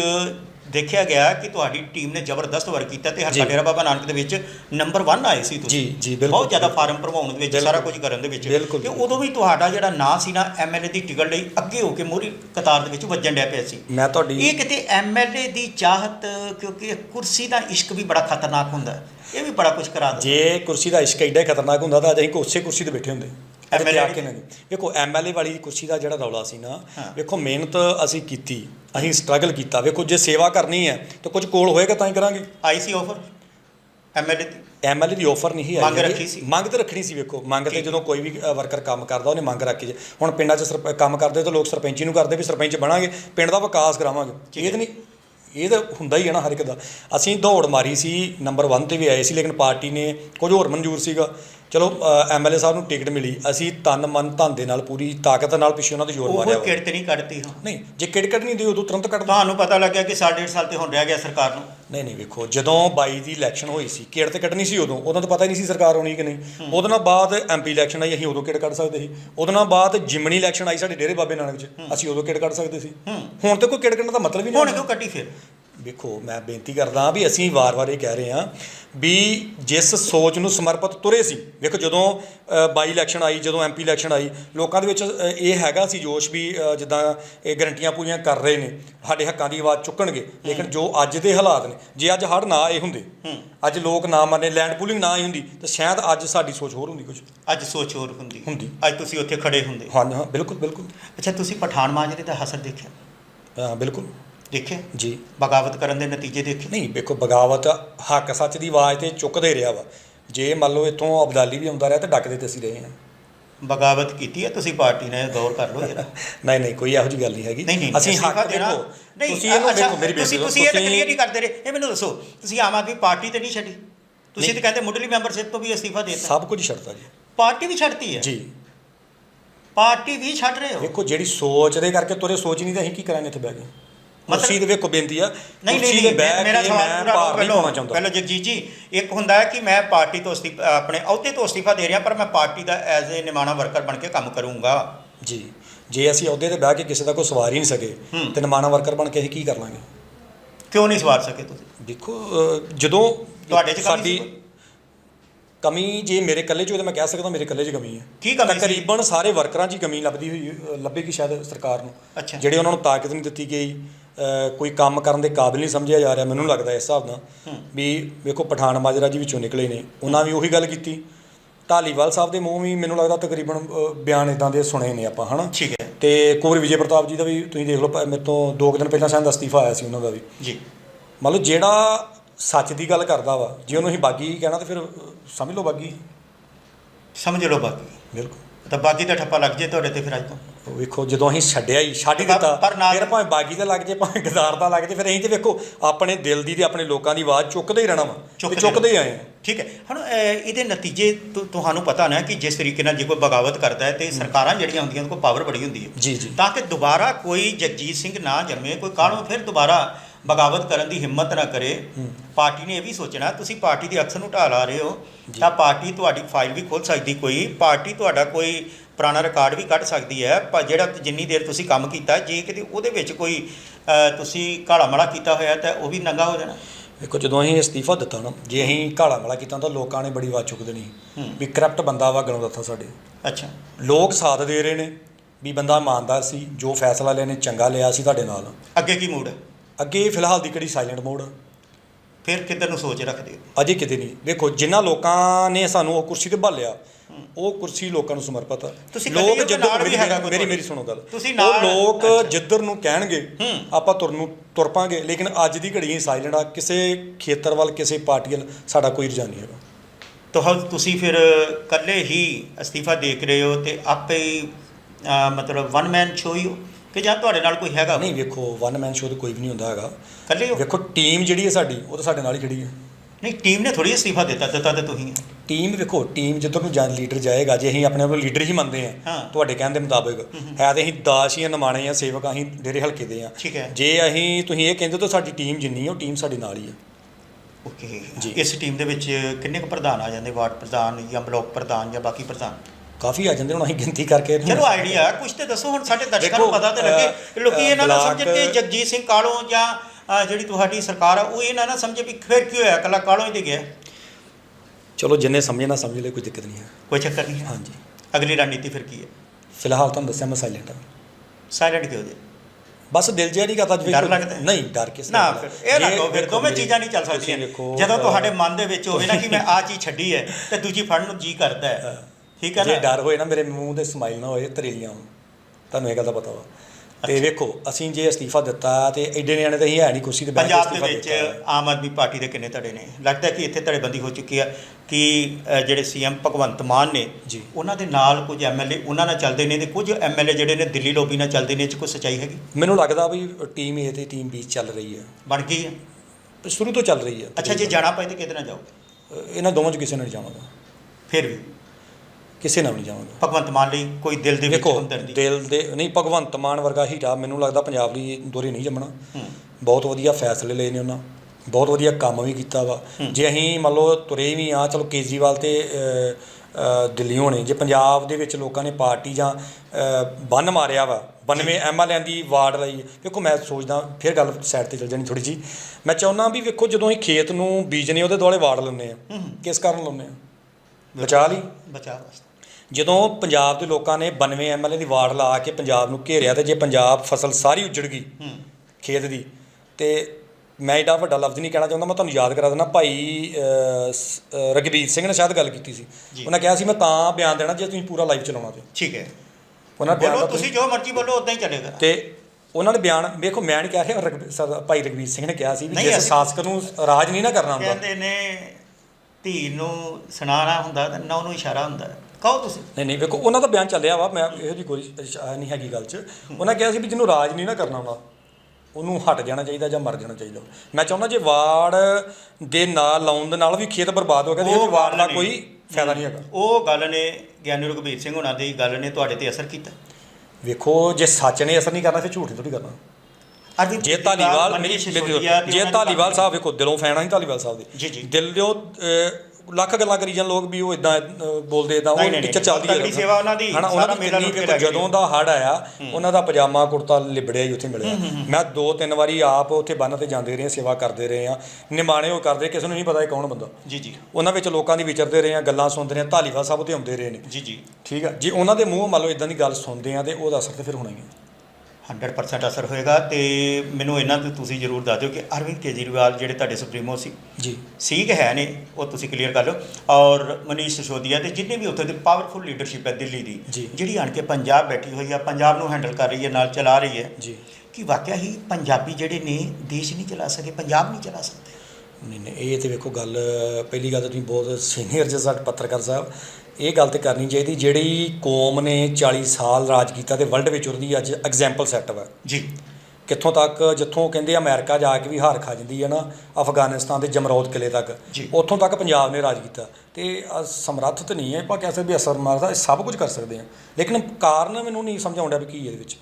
ਦੇਖਿਆ ਗਿਆ ਕਿ ਤੁਹਾਡੀ ਟੀਮ ਨੇ ਜ਼ਬਰਦਸਤ ਵਰਕ ਕੀਤਾ ਤੇ ਹਰਕਾ। ਡੇਰਾ ਬਾਬਾ ਨਾਨਕ ਦੇ ਵਿੱਚ ਨੰਬਰ 1 ਆਏ ਸੀ ਤੁਸੀਂ ਜੀ, ਜੀ, ਬਿਲਕੁਲ, ਬਹੁਤ ਜ਼ਿਆਦਾ। ਫਾਰਮ ਭਰਵਾਉਣ ਦੇ ਵਿੱਚ। ਸਾਰਾ ਕੁਝ ਕਰਨ ਦੇ ਵਿੱਚ ਤੇ। ਉਦੋਂ ਵੀ ਤੁਹਾਡਾ ਜਿਹੜਾ ਨਾਂ ਸੀ ਨਾ ਐਮਐਲਏ ਦੀ ਟਿਕਟ ਲਈ ਅੱਗੇ ਹੋ ਕੇ ਮੋਹਰੀ ਕਤਾਰ ਦੇ ਵਿੱਚ ਵੱਜਣ ਡਿਆ ਪਿਆ ਸੀ ਮੈਂ ਤੁਹਾਡੀ ਇਹ ਕਿਤੇ ਐਮਐਲਏ ਦੀ ਚਾਹਤ ਕਿਉਂਕਿ ਕੁਰਸੀ ਦਾ ਇਸ਼ਕ ਵੀ ਬੜਾ ਖਤਰਨਾਕ ਹੁੰਦਾ। ਇਹ ਵੀ ਬੜਾ ਕੁਝ ਕਰਾ ਦਿੰਦਾ ਜੇ ਕੁਰਸੀ ਦਾ ਇਸ਼ਕ ਐਡਾ ਖਤਰਨਾਕ ਹੁੰਦਾ ਤਾਂ ਅੱਜ ਅਸੀਂ ਉਸੇ ਕੁਰਸੀ ਤੇ ਬੈਠੇ ਹੁੰਦੇ ਐਮਐਲਏ ਕੇ ਨਹੀਂ ਵੇਖੋ ਐਮਐਲਏ ਵਾਲੀ ਕੁਰਸੀ ਦਾ ਜਿਹੜਾ ਰੌਲਾ ਸੀ ਨਾ। ਵੇਖੋ ਮਿਹਨਤ ਅਸੀਂ ਕੀਤੀ ਅਸੀਂ ਸਟਰਗਲ ਕੀਤਾ। ਵੇਖੋ ਜੇ ਸੇਵਾ ਕਰਨੀ ਹੈ ਤਾਂ ਕੁਝ ਕੋਲ ਹੋਏਗਾ ਤਾਂ ਹੀ ਕਰਾਂਗੇ। ਆਈ ਸੀ ਆਫਰ ਐਮਐਲਏ ਐਮਐਲਏ ਦੀ? ਆਫਰ ਨਹੀਂ ਆਈ ਮੰਗ। ਰੱਖੀ ਸੀ। ਮੰਗ ਤੇ ਰੱਖਣੀ ਸੀ ਵੇਖੋ। ਮੰਗ ਤੇ। ਜਦੋਂ ਕੋਈ ਵੀ ਵਰਕਰ ਕੰਮ ਕਰਦਾ ਉਹਨੇ ਮੰਗ ਰੱਖੀ ਜੇ। ਹੁਣ ਪਿੰਡਾਂ 'ਚ ਕੰਮ ਕਰਦੇ ਤਾਂ ਲੋਕ ਸਰਪੰਚੀ ਨੂੰ ਕਰਦੇ ਵੀ ਸਰਪੰਚ ਬਣਾਂਗੇ ਪਿੰਡ ਦਾ ਵਿਕਾਸ ਕਰਾਵਾਂਗੇ। ਇਹ ਤਾਂ ਨਹੀਂ ਇਹ ਤਾਂ ਹੁੰਦਾ ਹੀ ਹੈ ਨਾ ਹਰ ਇੱਕ ਦਾ। ਅਸੀਂ ਦੌੜ ਮਾਰੀ ਸੀ ਨੰਬਰ 1 ਤੇ ਵੀ ਆਏ ਸੀ ਲੇਕਿਨ ਪਾਰਟੀ ਨੇ ਕੁਝ ਹੋਰ ਮਨਜ਼ੂਰ ਸੀਗਾ। ਚਲੋ ਐਮਐਲਏ ਸਾਹਿਬ ਨੂੰ ਟਿਕਟ ਮਿਲੀ। ਅਸੀਂ ਤਨ ਮਨ ਧਨ ਦੇ ਨਾਲ ਪੂਰੀ ਤਾਕਤ ਨਾਲ ਪਿੱਛੇ ਉਹਨਾਂ ਦੇ ਜ਼ੋਰ ਮਾਰਿਆ ਉਹ ਵਾ। ਕਿਰਤ ਨਹੀਂ ਕੱਢਤੀ ਹਾਂ ਨਹੀਂ ਜੇ ਕਿੜਕਟ ਨਹੀਂ ਦੀ ਉਦੋਂ ਤੁਰੰਤ ਕੱਢ ਦੋ ਤੁਹਾਨੂੰ ਪਤਾ ਲੱਗਿਆ ਕਿ ਸਾਢੇ ਡੇਢ ਸਾਲ ਤੇ ਹੁਣ ਰਹਿ ਗਿਆ ਸਰਕਾਰ ਨੂੰ। ਨਹੀਂ ਨਹੀਂ ਵੇਖੋ ਜਦੋਂ 22 ਦੀ ਇਲੈਕਸ਼ਨ ਹੋਈ ਸੀ ਕਿੜ ਤੇ ਕੱਢਣੀ ਸੀ ਉਦੋਂ। ਉਦੋਂ ਤਾਂ ਪਤਾ ਹੀ ਨਹੀਂ ਸੀ ਸਰਕਾਰ ਹੋਣੀ ਕਿ ਨਹੀਂ। ਉਹਦੇ ਨਾਲ ਬਾਅਦ ਐਮਪੀ ਇਲੈਕਸ਼ਨ ਆਈ ਅਸੀਂ ਉਦੋਂ ਕਿੜ ਕੱਢ ਸਕਦੇ ਸੀ। ਉਹਦੇ ਨਾਲ ਬਾਅਦ ਜਿਮਣੀ ਇਲੈਕਸ਼ਨ ਆਈ ਸਾਡੇ ਡੇਰੇ ਬਾਬੇ ਨਾਨਕ 'ਚ ਅਸੀਂ ਉਦੋਂ ਕਿੜ ਕੱਢ ਸਕਦੇ ਸੀ। ਹੁਣ ਤੇ ਕੋਈ ਕਿੜ ਕੱਢਣ ਦਾ ਮਤਲਬ ਹੀ ਨਹੀਂ ਹੁਣ। ਕਿਉਂ ਕੱਢੀ ਫਿਰ? ਵੇਖੋ ਮੈਂ ਬੇਨਤੀ ਕਰਦਾ ਵੀ ਅਸੀਂ ਵਾਰ-ਵਾਰ ਇਹ ਕਹਿ ਰਹੇ ਹਾਂ ਵੀ ਜਿਸ ਸੋਚ ਨੂੰ ਸਮਰਪਿਤ ਤੁਰੇ ਸੀ ਵੇਖੋ ਜਦੋਂ ਬਾਈ ਇਲੈਕਸ਼ਨ ਆਈ ਜਦੋਂ ਐਮਪੀ ਇਲੈਕਸ਼ਨ ਆਈ ਲੋਕਾਂ ਦੇ ਵਿੱਚ ਇਹ ਹੈਗਾ ਸੀ ਜੋਸ਼ ਵੀ ਜਿੱਦਾਂ ਇਹ ਗਰੰਟੀਆਂ ਪੂਰੀਆਂ ਕਰ ਰਹੇ ਨੇ ਸਾਡੇ ਹੱਕਾਂ ਦੀ ਆਵਾਜ਼ ਚੁੱਕਣਗੇ ਲੇਕਿਨ ਜੋ ਅੱਜ ਦੇ ਹਾਲਾਤ ਨੇ ਜੇ ਅੱਜ ਹੜ ਨਾ ਆਏ ਹੁੰਦੇ। ਅੱਜ ਲੋਕ ਨਾ ਮੰਨੇ ਲੈਂਡ ਪੂਲਿੰਗ ਨਾ ਆਈ ਹੁੰਦੀ ਤਾਂ ਸ਼ਾਇਦ ਅੱਜ ਸਾਡੀ ਸੋਚ ਹੋਰ ਹੁੰਦੀ ਕੁਝ ਅੱਜ ਸੋਚ ਹੋਰ ਹੁੰਦੀ। ਹੁੰਦੀ। ਅੱਜ ਤੁਸੀਂ ਉੱਥੇ ਖੜੇ ਹੁੰਦੇ। ਹਾਂ ਹਾਂ ਬਿਲਕੁਲ ਬਿਲਕੁਲ। ਅੱਛਾ ਤੁਸੀਂ ਪਠਾਨ ਮਾਜਰੇ ਦਾ ਹਸਰ ਦੇਖਿਆ? ਹਾਂ ਬਿਲਕੁਲ। ਦੇਖਿਆ ਜੀ। ਬਗਾਵਤ ਕਰਨ ਦੇ ਨਤੀਜੇ ਦੇਖੇ? ਨਹੀਂ ਵੇਖੋ ਬਗਾਵਤ ਹੱਕ ਸੱਚ ਦੀ ਆਵਾਜ਼ ਤੇ ਚੁੱਕਦੇ ਰਿਹਾ ਵਾ। ਜੇ ਮੰਨ ਲਓ ਇੱਥੋਂ ਅਬਦਾਲੀ ਵੀ ਆਉਂਦਾ ਰਿਹਾ ਤਾਂ ਡੱਕਦੇ ਤੇ ਅਸੀਂ ਰਹੇ ਹਾਂ। ਬਗਾਵਤ ਕੀਤੀ ਹੈ ਤੁਸੀਂ ਪਾਰਟੀ ਨੇ ਗੌਰ ਕਰ ਲਓ ਜਰਾ। ਨਹੀਂ ਨਹੀਂ ਕੋਈ ਇਹੋ ਜਿਹੀ ਗੱਲ ਨਹੀਂ ਹੈਗੀ। ਅਸੀਂ ਹੱਕ ਦੇਖੋ ਤੁਸੀਂ ਇਹਨੂੰ ਵੇਖੋ ਮੇਰੀ ਤੁਸੀਂ ਬੇਨਤੀ ਤੁਸੀਂ ਇਹ ਤਾਂ ਕਲੀਅਰ ਨਹੀਂ ਕਰਦੇ ਰਹੇ। ਇਹ ਮੈਨੂੰ ਦੱਸੋ ਤੁਸੀਂ ਆਮ ਆਦਮੀ ਪਾਰਟੀ ਤੇ ਨਹੀਂ ਛੱਡੀ? ਤੁਸੀਂ। ਤਾਂ ਕਹਿੰਦੇ ਮੁੱਢਲੀ ਮੈਂਬਰਸ਼ਿਪ ਤੋਂ ਵੀ ਅਸਤੀਫਾ ਦੇਤਾ। ਸਭ ਕੁਝ ਛੱਡਤਾ ਜੀ। ਪਾਰਟੀ ਵੀ ਛੱਡਤੀ ਹੈ? ਜੀ। ਪਾਰਟੀ ਵੀ ਛੱਡ ਰਹੇ ਹੋ? ਵੇਖੋ ਜਿਹੜੀ ਸੋਚ ਦੇ ਕਰਕੇ ਤੁਰੇ ਸੋਚ ਨਹੀਂ ਤਾਂ ਅਸੀਂ ਕੀ ਕਰਾਂਗੇ ਇੱਥੇ ਬਹਿ ਕੇ? ਕੁਰਸੀ ਦੇ ਵੇਖੋ ਬੇਨਤੀ ਆ ਨਹੀਂ ਨਹੀਂ ਮੇਰਾ ਸਵਾਲ ਮੈਂ ਪੂਰਾ ਪਹਿਲਾਂ ਪਹਿਲਾਂ ਜਗਜੀਤ ਜੀ ਇੱਕ ਹੁੰਦਾ ਹੈ ਕਿ ਮੈਂ ਪਾਰਟੀ ਤੋਂ ਅਸਤੀਫਾ ਆਪਣੇ ਅਹੁਦੇ ਤੋਂ ਅਸਤੀਫਾ ਦੇ ਰਿਹਾ ਪਰ ਮੈਂ ਪਾਰਟੀ ਦਾ ਐਜ਼ ਏ ਨਿਮਾਣਾ ਵਰਕਰ ਬਣ ਕੇ ਕੰਮ ਕਰੂੰਗਾ। ਜੀ ਜੇ ਅਸੀਂ ਅਹੁਦੇ ਤੇ ਬਹਿ ਕੇ ਕਿਸੇ ਦਾ ਕੋਈ ਸਵਾਰ ਹੀ ਨਹੀਂ ਸਕੇ। ਤੇ ਨਮਾਣਾ ਵਰਕਰ ਬਣ ਕੇ ਅਸੀਂ ਕੀ ਕਰ ਲਾਂਗੇ ਕਿਉਂ ਨਹੀਂ ਸਵਾਰ ਸਕੇ ਤੁਸੀਂ? ਦੇਖੋ ਜਦੋਂ ਤੁਹਾਡੇ 'ਚ ਸਾਡੀ? ਕਮੀ ਜੇ ਮੇਰੇ ਇਕੱਲੇ 'ਚ ਹੋਏ ਤਾਂ ਮੈਂ ਕਹਿ ਸਕਦਾ ਮੇਰੇ ਇਕੱਲੇ 'ਚ ਕਮੀ ਹੈ ਕੀ ਕਮੀ? ਤਕਰੀਬਨ ਸਾਰੇ ਵਰਕਰਾਂ 'ਚ ਕਮੀ ਲੱਭਦੀ ਹੋਈ ਲੱਭੇਗੀ ਸ਼ਾਇਦ ਸਰਕਾਰ ਨੂੰ। ਜਿਹੜੇ ਉਹਨਾਂ ਨੂੰ ਤਾਕਤ ਨਹੀਂ ਦਿੱਤੀ ਗਈ ਕੋਈ ਕੰਮ ਕਰਨ ਦੇ ਕਾਬਿਲ ਨਹੀਂ ਸਮਝਿਆ ਜਾ ਰਿਹਾ ਮੈਨੂੰ ਲੱਗਦਾ ਇਸ ਹਿਸਾਬ ਨਾਲ। ਵੀ ਵੇਖੋ ਪਠਾਨ ਮਾਜਰਾ ਜੀ ਵਿੱਚੋਂ ਨਿਕਲੇ ਨੇ ਉਹਨਾਂ ਵੀ ਉਹੀ ਗੱਲ ਕੀਤੀ। ਢਾਲੀਵਾਲ ਸਾਹਿਬ ਦੇ ਮੂੰਹ ਵੀ ਮੈਨੂੰ ਲੱਗਦਾ ਤਕਰੀਬਨ ਬਿਆਨ ਇਦਾਂ ਦੇ ਸੁਣੇ ਨੇ ਆਪਾਂ ਹਨਾ? ਠੀਕ ਹੈ। ਤੇ ਕੁਵਰ ਵਿਜੇ ਪ੍ਰਤਾਪ ਜੀ ਦਾ ਵੀ ਤੁਸੀਂ ਦੇਖ ਲਓ ਮੇਰੇ ਤੋਂ ਦੋ ਕੁ ਦਿਨ ਪਹਿਲਾਂ ਸ਼ਾਇਦ ਅਸਤੀਫਾ ਆਇਆ ਸੀ ਉਹਨਾਂ ਦਾ ਵੀ। ਜੀ। ਮੰਨ ਲਓ ਜਿਹੜਾ ਸੱਚ ਦੀ ਗੱਲ ਕਰਦਾ ਵਾ ਜੇ ਉਹਨੂੰ ਅਸੀਂ ਬਾਗੀ ਕਹਿਣਾ ਤਾਂ ਫਿਰ ਸਮਝ ਲਓ ਬਾਗੀ। ਸਮਝ ਲਓ ਬਾਕੀ ਬਿਲਕੁਲ। ਤਾਂ ਬਾਕੀ ਦਾ ਠੱਪਾ ਲੱਗ ਜੇ ਤੁਹਾਡੇ ਤੇ ਫਿਰ ਅੱਜ ਤੋਂ। ਵੇਖੋ ਜਦੋਂ ਅਸੀਂ ਛੱਡਿਆ ਹੀ ਛੱਡ ਹੀ ਦਿੱਤਾ ਫਿਰ ਭਾਵੇਂ ਬਾਗੀ ਦਾ ਲੱਗ ਜੇ ਭਾਵੇਂ ਗਦਾਰ ਦਾ ਲੱਗ ਜੇ ਫਿਰ ਅਸੀਂ ਤੇ ਵੇਖੋ ਆਪਣੇ ਦਿਲ ਦੀ ਤੇ ਆਪਣੇ ਲੋਕਾਂ ਦੀ ਆਵਾਜ਼ ਚੁੱਕਦੇ ਹੀ ਰਹਿਣਾ ਵਾ ਤੇ ਚੁੱਕਦੇ ਚੁੱਕਦੇ ਆਏ ਆ। ਠੀਕ ਹੈ। ਹੁਣ ਇਹਦੇ ਨਤੀਜੇ ਤੁਹਾਨੂੰ ਪਤਾ ਨਾ ਕਿ ਜਿਸ ਤਰੀਕੇ ਨਾਲ ਜੇ ਕੋਈ ਬਗਾਵਤ ਕਰਦਾ ਹੈ ਤੇ ਸਰਕਾਰਾਂ ਜਿਹੜੀਆਂ ਹੁੰਦੀਆਂ ਉਹਨਾਂ ਕੋਲ ਪਾਵਰ ਬੜੀ ਹੁੰਦੀ ਹੈ। ਜੀ ਜੀ। ਤਾਂ ਕਿ ਦੁਬਾਰਾ ਕੋਈ ਜਗਜੀਤ ਸਿੰਘ ਨਾ ਜੰਮੇ ਕੋਈ ਕਾਹਨੂੰ ਫਿਰ ਦੁਬਾਰਾ ਬਗਾਵਤ ਕਰਨ ਦੀ ਹਿੰਮਤ ਨਾ ਕਰੇ। ਹੂੰ। ਪਾਰਟੀ ਨੇ ਇਹ ਵੀ ਸੋਚਣਾ ਤੁਸੀਂ ਪਾਰਟੀ ਦੇ ਅਕਸਰ ਨੂੰ ਢਾਲ ਆ ਰਹੇ ਹੋ। ਤਾਂ ਪਾਰਟੀ ਤੁਹਾਡੀ ਫਾਈਲ ਵੀ ਖੋਲ ਸਕਦੀ ਕੋਈ। ਪਾਰਟੀ ਤੁਹਾਡਾ ਕੋਈ ਪੁਰਾਣਾ ਰਿਕਾਰਡ ਵੀ ਕੱਢ ਸਕਦੀ ਹੈ ਪਰ ਜਿਹੜਾ ਜਿੰਨੀ ਦੇਰ ਤੁਸੀਂ ਕੰਮ ਕੀਤਾ ਜੇ ਕਿਤੇ ਉਹਦੇ ਵਿੱਚ ਕੋਈ ਤੁਸੀਂ ਕਾਲਾ ਮਲਾ ਕੀਤਾ ਹੋਇਆ ਤਾਂ ਉਹ ਵੀ ਨੰਗਾ ਹੋ ਜਾਣਾ। ਵੇਖੋ ਜਦੋਂ ਅਸੀਂ ਅਸਤੀਫਾ ਦਿੱਤਾ ਨਾ ਜੇ ਅਸੀਂ ਘਾਲਾ ਮਾਲਾ ਕੀਤਾ ਤਾਂ ਲੋਕਾਂ ਨੇ ਬੜੀ ਆਵਾਜ਼ ਚੁੱਕ ਦੇਣੀ। ਵੀ ਕਰਪਟ ਬੰਦਾ ਵਾ ਗਣੋਦੱਥਾ ਸਾਡੇ। ਅੱਛਾ। ਲੋਕ ਸਾਥ ਦੇ ਰਹੇ ਨੇ ਵੀ ਬੰਦਾ ਇਮਾਨਦਾਰ ਸੀ ਜੋ ਫੈਸਲਾ ਨੇ ਚੰਗਾ ਲਿਆ ਸੀ ਤੁਹਾਡੇ ਨਾਲ। ਅੱਗੇ ਕੀ ਮੂਡ ਹੈ? ਅੱਗੇ ਫਿਲਹਾਲ ਦੀ ਕਿਹੜੀ ਸਾਇਲੈਂਟ ਮੋਡ ਫਿਰ ਕਿੱਧਰ ਨੂੰ ਸੋਚ ਰੱਖਦੇ ਹੋ? ਅਜੇ ਕਿਤੇ ਨਹੀਂ। ਵੇਖੋ ਜਿਨ੍ਹਾਂ ਲੋਕਾਂ ਨੇ ਸਾਨੂੰ ਉਹ ਕੁਰਸੀ ਤੇ ਭਾਲਿਆ ਉਹ ਕੁਰਸੀ ਲੋਕਾਂ ਨੂੰ ਸਮਰਪਿਤ ਆ। ਤੁਸੀਂ ਕਹਿੰਦੇ ਹੋ ਕਿ ਨਾਲ ਵੀ ਮੇਰੀ- ਮੇਰੀ ਸੁਣੋ ਗੱਲ। ਤੁਸੀਂ ਉਹ ਨਾਲ- ਲੋਕ। ਜਿੱਧਰ ਨੂੰ ਕਹਿਣਗੇ। ਆਪਾਂ ਤੁਰ ਨੂੰ ਤੁਰ ਪਾਂਗੇ ਲੇਕਿਨ ਅੱਜ ਦੀ ਘੜੀ ਸਾਇਲੈਂਟ ਆ ਕਿਸੇ ਖੇਤਰ ਵੱਲ ਕਿਸੇ ਪਾਰਟੀ ਵੱਲ ਸਾਡਾ ਕੋਈ ਰੁਝਾਨ ਨਹੀਂ ਹੈਗਾ। ਤੁਹਾ ਤੁਸੀਂ ਫਿਰ ਇਕੱਲੇ ਹੀ ਅਸਤੀਫਾ ਦੇ ਕੇ ਰਹੇ ਹੋ ਤੇ ਆਪੇ ਹੀ ਮਤਲਬ ਵਨ ਮੈਨ ਸ਼ੋ ਹੀ ਹੋ? ਕਿ ਜਾਂ ਤੁਹਾਡੇ ਨਾਲ ਕੋਈ ਹੈਗਾ? ਨਹੀਂ ਵੇਖੋ ਵਨ ਮੈਨ ਸ਼ੋਅ ਤੇ ਕੋਈ ਵੀ ਨਹੀਂ ਹੁੰਦਾ ਹੈਗਾ। ਇਕੱਲੇ ਹੋ? ਵੇਖੋ ਟੀਮ ਜਿਹੜੀ ਹੈ ਸਾਡੀ ਉਹ ਤਾਂ ਸਾਡੇ ਨਾਲ ਹੀ ਖੜੀ ਹੈ। ਨਹੀਂ ਟੀਮ ਨੇ ਥੋੜੀ ਅਸਤੀਫਾ ਦਿੱਤਾ ਦਿੱਤਾ ਤੇ ਤੁਸੀਂ। ਹੈ। ਟੀਮ ਵੇਖੋ ਟੀਮ ਜਿੱਧਰ ਨੂੰ ਜਾਂ ਲੀਡਰ ਜਾਏਗਾ ਜੇ ਅਸੀਂ ਆਪਣੇ ਆਪ ਨੂੰ ਲੀਡਰ ਹੀ ਮੰਨਦੇ ਹਾਂ। ਆ ਤੁਹਾਡੇ ਕਹਿਣ ਦੇ ਮੁਤਾਬਕ ਹੈ ਤੇ ਅਸੀਂ ਦਾਸ ਹੀ ਨਿਮਾਣੇ ਆ ਸੇਵਕ ਅਸੀਂ ਡੇਰੇ ਹਲਕੇ ਦੇ ਆ। ਹੈ। ਜੇ ਅਸੀਂ ਤੁਸੀਂ ਇਹ ਕਹਿੰਦੇ ਹੋ ਤਾਂ ਸਾਡੀ ਟੀਮ ਜਿੰਨੀ ਆ ਉਹ ਟੀਮ ਸਾਡੇ ਨਾਲ ਹੀ ਆ। ਓਕੇ। ਇਸ ਟੀਮ ਦੇ ਵਿੱਚ ਕਿੰਨੇ ਕੁ ਪ੍ਰਧਾਨ ਆ ਜਾਂਦੇ? ਵਾਰਡ ਪ੍ਰਧਾਨ ਜਾਂ ਬਲਾਕ ਪ੍ਰਧਾਨ ਜਾਂ ਬਾਕੀ ਪ੍ਰਧਾਨ? ਕਾਫੀ ਆ ਜਾਂਦੇ ਹੁਣ ਅਸੀਂ ਗਿਣਤੀ ਕਰਕੇ ਚਲੋ ਆਈਡੀਆ ਕੁਝ ਤੇ ਦੱਸੋ ਹੁਣ ਸਾਡੇ ਦਰਸ਼ਕਾਂ ਨੂੰ ਪਤਾ ਤੇ ਲੱਗੇ। ਲੋਕੀ ਇਹਨਾਂ ਨਾਲ ਬਲਾਕ- ਸਮਝਣ ਕਿ ਜਗਜੀਤ ਸਿੰਘ ਕਾਲੋਂ ਜਾਂ ਜਿਹੜੀ ਤੁਹਾਡੀ ਸਰਕਾਰ ਆ ਉਹ ਇਹਨਾਂ ਨਾਲ ਸਮਝੇ ਵੀ ਫਿਰ ਕੀ ਹੋਇਆ ਕੱਲਾ ਕਾਲੋਂ ਹੀ ਦੇ ਗਿਆ। ਚਲੋ ਜਿੰਨੇ ਸਮਝਣਾ ਸਮਝ ਲੈ ਕੋਈ ਦਿੱਕਤ ਨਹੀਂ ਹੈ। ਕੋਈ ਚੱਕਰ ਨਹੀਂ ਹੈ। ਹਾਂਜੀ। ਅਗਲੀ ਰਣਨੀਤੀ ਫਿਰ ਕੀ ਹੈ? ਫਿਲਹਾਲ ਤੁਹਾਨੂੰ ਦੱਸਿਆ ਮੈਂ ਸਾਇਲੈਂਟ ਆ ਸਾਇਲੈਂਟ ਕਿਉਂ ਜੇ? ਬਸ ਦਿਲ ਜਿਹਾ ਨਹੀਂ ਕਰਦਾ ਜਿਵੇਂ ਡਰ ਲੱਗਦਾ ਹੈ? ਨਹੀਂ ਡਰ ਕਿਸ ਨਾ ਦਾ? ਫਿਰ ਇਹ ਨਾ ਜੇ ਕਹੋ ਫਿਰ ਦੋਵੇਂ ਚੀਜ਼ਾਂ ਨਹੀਂ ਚੱਲ ਸਕਦੀਆਂ। ਜਦੋਂ ਤੁਹਾਡੇ ਮਨ ਦੇ ਵਿੱਚ ਹੋਵੇ ਨਾ ਕਿ ਮੈਂ ਆ ਚੀਜ਼ ਛੱਡੀ ਹੈ ਤੇ ਦੂਜੀ ਫੜਨ ਨੂੰ ਜੀ ਕਰਦਾ ਹੈ। ਠੀਕ ਹੈ ਜੇ ਨਾ? ਡਰ ਹੋਏ ਨਾ ਮੇਰੇ ਮੂੰਹ ਤੇ ਸਮਾਈਲ ਨਾ ਹੋਏ ਤਰੇਲੀਆਂ ਤੁਹਾਨੂੰ ਇਹ ਗੱਲ ਦਾ ਪਤਾ ਵਾ। ਤੇ ਵੇਖੋ ਅਸੀਂ ਜੇ ਅਸਤੀਫਾ ਦਿੱਤਾ ਤੇ ਐਡੇ ਨਿਆਣੇ ਤਾਂ ਅਸੀਂ ਹੈ ਨਹੀਂ ਕੁਰਸੀ ਤੇ ਬੈਠ ਕੇ ਪੰਜਾਬ ਦੇ ਵਿੱਚ। ਆਮ ਆਦਮੀ ਪਾਰਟੀ ਦੇ ਕਿੰਨੇ ਧੜੇ ਨੇ? ਲੱਗਦਾ ਕਿ ਇੱਥੇ ਧੜੇਬੰਦੀ ਹੋ ਚੁੱਕੀ ਆ ਕਿ ਜਿਹੜੇ ਸੀਐਮ ਭਗਵੰਤ ਮਾਨ ਨੇ ਜੀ। ਉਹਨਾਂ ਦੇ ਨਾਲ ਕੁਝ ਐਮਐਲਏ ਉਹਨਾਂ ਨਾਲ ਚੱਲਦੇ ਨੇ ਤੇ ਕੁਝ ਐਮਐਲਏ ਜਿਹੜੇ ਨੇ ਦਿੱਲੀ ਲੋਬੀ ਨਾਲ ਚੱਲਦੇ ਨੇ ਇਹ 'ਚ ਕੋਈ ਸੱਚਾਈ ਹੈਗੀ? ਮੈਨੂੰ ਲੱਗਦਾ ਵੀ ਟੀਮ ਏ ਤੇ ਟੀਮ ਬੀ ਚੱਲ ਰਹੀ ਹੈ। ਬਣ ਗਈ ਹੈ? ਸ਼ੁਰੂ ਤੋਂ ਚੱਲ ਰਹੀ ਹੈ। ਅੱਛਾ ਜੇ ਜਾਣਾ ਪਏ ਤੇ ਕਿਹਦੇ ਨਾਲ ਜਾਓਗੇ? ਇਹਨਾਂ ਦੋਵਾਂ ਚ ਕਿਸੇ ਨਾਲ ਜਾਵਾਂਗਾ। ਫਿਰ ਵੀ? ਕਿਸੇ ਨਾਲ ਨਹੀਂ ਜਾਵਾਂਗਾ। ਭਗਵੰਤ ਮਾਨ ਲਈ ਕੋਈ ਦਿਲ ਦੇ ਵਿੱਚ ਦੇਖੋ ਹਮਦਰਦੀ ਦਿਲ ਦੇ ਨਹੀਂ ਭਗਵੰਤ ਮਾਨ ਵਰਗਾ ਹੀਰਾ ਮੈਨੂੰ ਲੱਗਦਾ ਪੰਜਾਬ ਲਈ ਦੋਰੇ ਨਹੀਂ ਜੰਮਣਾ। ਹੂੰ। ਬਹੁਤ ਵਧੀਆ ਫੈਸਲੇ ਲਏ ਨੇ ਉਹਨਾਂ। ਬਹੁਤ ਵਧੀਆ ਕੰਮ ਵੀ ਕੀਤਾ ਵਾ। ਜੇ ਅਸੀਂ ਮੰਨ ਲਓ ਤੁਰੇ ਵੀ ਆ ਚਲੋ ਕੇਜਰੀਵਾਲ ਤੇ ਅ, ਅ, ਦਿੱਲੀੋਂ ਨੇ। ਜੇ ਪੰਜਾਬ ਦੇ ਵਿੱਚ ਲੋਕਾਂ ਨੇ ਪਾਰਟੀ ਜਾਂ ਅ, ਬੰਨ ਮਾਰਿਆ ਵਾ 92 ਐਮਐਲਏ ਦੀ ਵਾਰਡ ਲਈ। ਵੇਖੋ ਮੈਂ ਸੋਚਦਾ ਫਿਰ ਗੱਲ ਸਾਈਡ ਤੇ ਚੱਲ ਜਾਣੀ ਥੋੜੀ ਜੀ ਮੈਂ ਚਾਹੁੰਦਾ ਵੀ ਵੇਖੋ ਜਦੋਂ ਅਸੀਂ ਖੇਤ ਨੂੰ ਬੀਜਨੇ ਉਹਦੇ ਦੁਆਲੇ ਵਾਰਡ ਲਾਉਂਦੇ ਆ। ਕਿਸ ਕਾਰਨ ਲਾਉਂਦੇ ਆ ਬਚਾ ਲਈ? ਬਚਾਅ ਵਾਸਤੇ। ਜਦੋਂ ਪੰਜਾਬ ਦੇ ਲੋਕਾਂ ਨੇ 92 ਐਮਐਲਏ ਦੀ ਵਾਰਡ ਲਾ ਕੇ ਪੰਜਾਬ ਨੂੰ ਘੇਰਿਆ ਤੇ ਜੇ ਪੰਜਾਬ ਫਸਲ ਸਾਰੀ ਉੱਜੜ ਗਈ ਖੇਤ ਦੀ ਤੇ ਮੈਂ ਏਡਾ ਵੱਡਾ ਲਫ਼ਜ਼ ਨਹੀਂ ਕਹਿਣਾ ਚਾਹੁੰਦਾ ਮੈਂ ਤੁਹਾਨੂੰ ਯਾਦ ਕਰਾ ਦਿੰਦਾ ਭਾਈ ਰਘਬੀਰ ਸਿੰਘ ਨੇ ਸ਼ਾਇਦ ਗੱਲ ਕੀਤੀ ਸੀ। ਉਹਨਾਂ ਕਿਹਾ ਸੀ ਮੈਂ ਤਾਂ ਬਿਆਨ ਦੇਣਾ ਜੇ ਤੁਸੀਂ ਪੂਰਾ ਲਾਈਵ ਚਲਾਉਣਾ ਤੇ। ਠੀਕ ਹੈ। ਉਹਨਾਂ ਬਿਆਨ ਤੁਸੀਂ ਜੋ ਮਰਜ਼ੀ ਬੋਲੋ ਉਦਾਂ ਹੀ ਚੱਲੇਗਾ। ਤੇ ਉਹਨਾਂ ਨੇ ਬਿਆਨ ਵੇਖੋ ਮੈਂ ਨਹੀਂ ਕਹਿ ਰਿਹਾ ਭਾਈ ਰਘਬੀਰ ਸਿੰਘ ਨੇ ਕਿਹਾ ਸੀ ਵੀ ਜਿਸ ਸ਼ਾਸਕ ਨੂੰ ਰਾਜ ਨਹੀਂ ਨਾ ਕਰਨਾ ਹੁੰਦਾ। ਕਹਿੰਦੇ ਨੇ ਧੀ ਨੂੰ ਸੁਣਾਉਣਾ ਹੁੰਦਾ ਤਾਂ ਨੌ ਨੂੰ ਇਸ਼ਾਰਾ ਹੁੰਦਾ। ਕਹੋ ਤੁਸੀਂ। ਨਹੀਂ ਨਹੀਂ ਵੇਖੋ ਉਹਨਾਂ ਦਾ ਬਿਆਨ ਚੱਲਿਆ ਵਾ ਮੈਂ ਇਹੋ ਜੀ ਕੋਈ ਨਹੀਂ ਹੈਗੀ ਗੱਲ 'ਚ। ਉਹਨਾਂ ਕਿਹਾ ਸੀ ਵੀ ਜਿਹਨੂੰ ਰਾਜ ਨਹੀਂ ਨਾ ਕਰਨਾ ਹੁੰਦਾ ਉਹਨੂੰ ਹਟ ਜਾਣਾ ਚਾਹੀਦਾ ਜਾਂ ਮਰ ਜਾਣਾ ਚਾਹੀਦਾ। ਮੈਂ ਚਾਹੁੰਦਾ ਜੇ ਵਾੜ ਦੇ ਨਾਲ ਲਾਉਣ ਦੇ ਨਾਲ ਵੀ ਖੇਤ ਬਰਬਾਦ ਹੋ ਗਿਆ ਤੇ ਇਹ ਵਾੜ ਦਾ ਕੋਈ। ਫਾਇਦਾ ਨਹੀਂ ਹੈਗਾ। ਉਹ ਗੱਲ ਨੇ ਗਿਆਨੀ ਰਘਬੀਰ ਸਿੰਘ ਹੁਣਾਂ ਦੀ ਗੱਲ ਨੇ ਤੁਹਾਡੇ ਤੇ ਅਸਰ ਕੀਤਾ। ਵੇਖੋ ਜੇ ਸੱਚ ਨੇ ਅਸਰ ਨਹੀਂ ਕਰਨਾ ਫਿਰ ਝੂਠ ਥੋੜੀ ਕਰਨਾ। ਅਰਵਿੰਦ ਜੇ ਧਾਲੀਵਾਲ ਮੇਰੀ ਜੇ ਉਹਨਾਂ ਧਾਲੀਵਾਲ ਸਾਹਿਬ ਵੇਖੋ ਦਿਲੋਂ ਫੈਨ ਆ ਨਹੀਂ ਧਾਲੀਵਾਲ ਸਾਹਿਬ ਦੇ। ਜੀ, ਜੀ। ਦਿਲ ਲੱਖ ਗੱਲਾਂ ਕਰੀ ਜਾਣ ਲੋਕ ਵੀ ਉਹ ਇਦਾਂ ਬੋਲਦੇ ਇਦਾਂ ਉਹ ਨਹੀਂ, ਨਹੀਂ, ਨਹੀਂ, ਚੱਲਦੀ ਹੈ ਤਕੜੀ ਸੇਵਾ ਉਹਨਾਂ ਦੀ, ਹਨਾ, ਸਾਰਾ ਦੀ ਲੁੱਟ ਕੇ ਜਦੋਂ ਦਾ ਹੜ ਆਇਆ ਉਹਨਾਂ ਦਾ ਪਜਾਮਾ ਕੁੜਤਾ ਲਿਬੜਿਆ ਹੀ ਉੱਥੇ ਮਿਲਿਆ। ਮੈਂ ਦੋ ਤਿੰਨ ਵਾਰੀ ਆਪ ਉੱਥੇ ਬੰਨ ਤੇ ਜਾਂਦੇ ਰਹੇ ਸੇਵਾ ਕਰਦੇ ਰਹੇ ਆ ਨਿਮਾਣੇ ਉਹ ਕਰਦੇ ਕਿਸੇ ਨੂੰ ਨਹੀਂ ਪਤਾ ਇਹ ਕੌਣ ਬੰਦਾ। ਜੀ ਜੀ। ਉਹਨਾਂ ਵਿੱਚ ਲੋਕਾਂ ਦੀ ਵਿਚਰਦੇ ਰਹੇ ਆ ਗੱਲਾਂ ਸੁਣਦੇ ਰਹੇ ਆ ਧਾਲੀਵਾਲ ਸਾਹਿਬ ਉੱਤੇ ਆਉਂਦੇ ਰਹੇ ਨੇ। ਜੀ ਜੀ। ਠੀਕ ਆ? ਜੇ ਉਹਨਾਂ ਦੇ ਮੂੰਹ ਮੰਨ ਲਓ ਇਦਾਂ ਦੀ ਗੱਲ ਸੁਣਦੇ ਆ ਤੇ ਉਹਦਾ ਅਸਰ ਤੇ ਫਿਰ ਹੋਣਾ ਹੀ ਹੈ। 100% ਅਸਰ ਹੋਏਗਾ ਤੇ ਮੈਨੂੰ ਇਹਨਾਂ ਤੇ ਤੁਸੀਂ ਜ਼ਰੂਰ ਦੱਸ ਦਿਓ ਕਿ ਅਰਵਿੰਦ ਕੇਜਰੀਵਾਲ ਜਿਹੜੇ ਤੁਹਾਡੇ ਸੁਪਰੀਮੋ ਸੀ ਜੀ। ਸੀ ਕਿ ਹੈ ਨੇ ਉਹ ਤੁਸੀਂ ਕਲੀਅਰ ਕਰ ਲਓ। ਔਰ ਮਨੀਸ਼ ਸਿਸੋਦੀਆ ਤੇ ਜਿੰਨੇ ਵੀ ਉੱਥੇ ਦੇ ਪਾਵਰਫੁਲ ਲੀਡਰਸ਼ਿਪ ਹੈ ਦਿੱਲੀ ਦੀ। ਜਿਹੜੀ ਆਣ ਕੇ ਪੰਜਾਬ ਬੈਠੀ ਹੋਈ ਆ ਪੰਜਾਬ ਨੂੰ ਹੈਂਡਲ ਕਰ ਰਹੀ ਹੈ ਨਾਲ ਚਲਾ ਰਹੀ ਹੈ। ਜੀ। ਕਿ ਵਾਕਿਆ ਹੀ ਪੰਜਾਬੀ ਜਿਹੜੇ ਨੇ ਦੇਸ਼ ਨਹੀਂ ਚਲਾ ਸਕੇ ਪੰਜਾਬ ਨਹੀਂ ਚਲਾ ਸਕਦੇ? ਨਹੀਂ ਨਹੀਂ ਇਹ ਤੇ ਵੇਖੋ ਗੱਲ ਪਹਿਲੀ ਗੱਲ ਤਾਂ ਤੁਸੀਂ ਬਹੁਤ ਸੀਨੀਅਰ ਜੇ ਸਾਡੇ ਪੱਤਰਕਾਰ ਸਾਹਿਬ ਇਹ ਗੱਲ ਤੇ ਕਰਨੀ ਚਾਹੀਦੀ ਜਿਹੜੀ ਕੌਮ ਨੇ 40 ਸਾਲ ਰਾਜ ਕੀਤਾ ਤੇ ਵਰਲਡ ਵਿੱਚ ਉਹਦੀ ਅੱਜ ਐਗਜ਼ਾਮਪਲ ਸੈੱਟ ਵਾ। ਜੀ। ਕਿੱਥੋਂ ਤੱਕ ਜਿੱਥੋਂ ਕਹਿੰਦੇ ਅਮਰੀਕਾ ਜਾ ਕੇ ਵੀ ਹਾਰ ਖਾ ਜਾਂਦੀ ਹੈ ਨਾ ਅਫਗਾਨਿਸਤਾਨ ਦੇ ਜਮਰੌਦ ਕਿਲੇ ਤੱਕ। ਉੱਥੋਂ ਤੱਕ ਪੰਜਾਬ ਨੇ ਰਾਜ ਕੀਤਾ। ਤੇ ਸਮਰੱਥ ਤਾਂ ਨਹੀਂ ਹੈ ਆਪਾਂ ਕਹਿ ਸਕਦੇ ਵੀ ਅਸਰ ਮਾਰਦਾ ਇਹ ਸਭ ਕੁਝ ਕਰ ਸਕਦੇ ਆ। ਲੇਕਿਨ ਕਾਰਨ ਮੈਨੂੰ ਨਹੀਂ ਸਮਝ ਆਉਂਦਾ ਵੀ ਕੀ ਹੈ ਇਹਦੇ ਵਿੱਚ।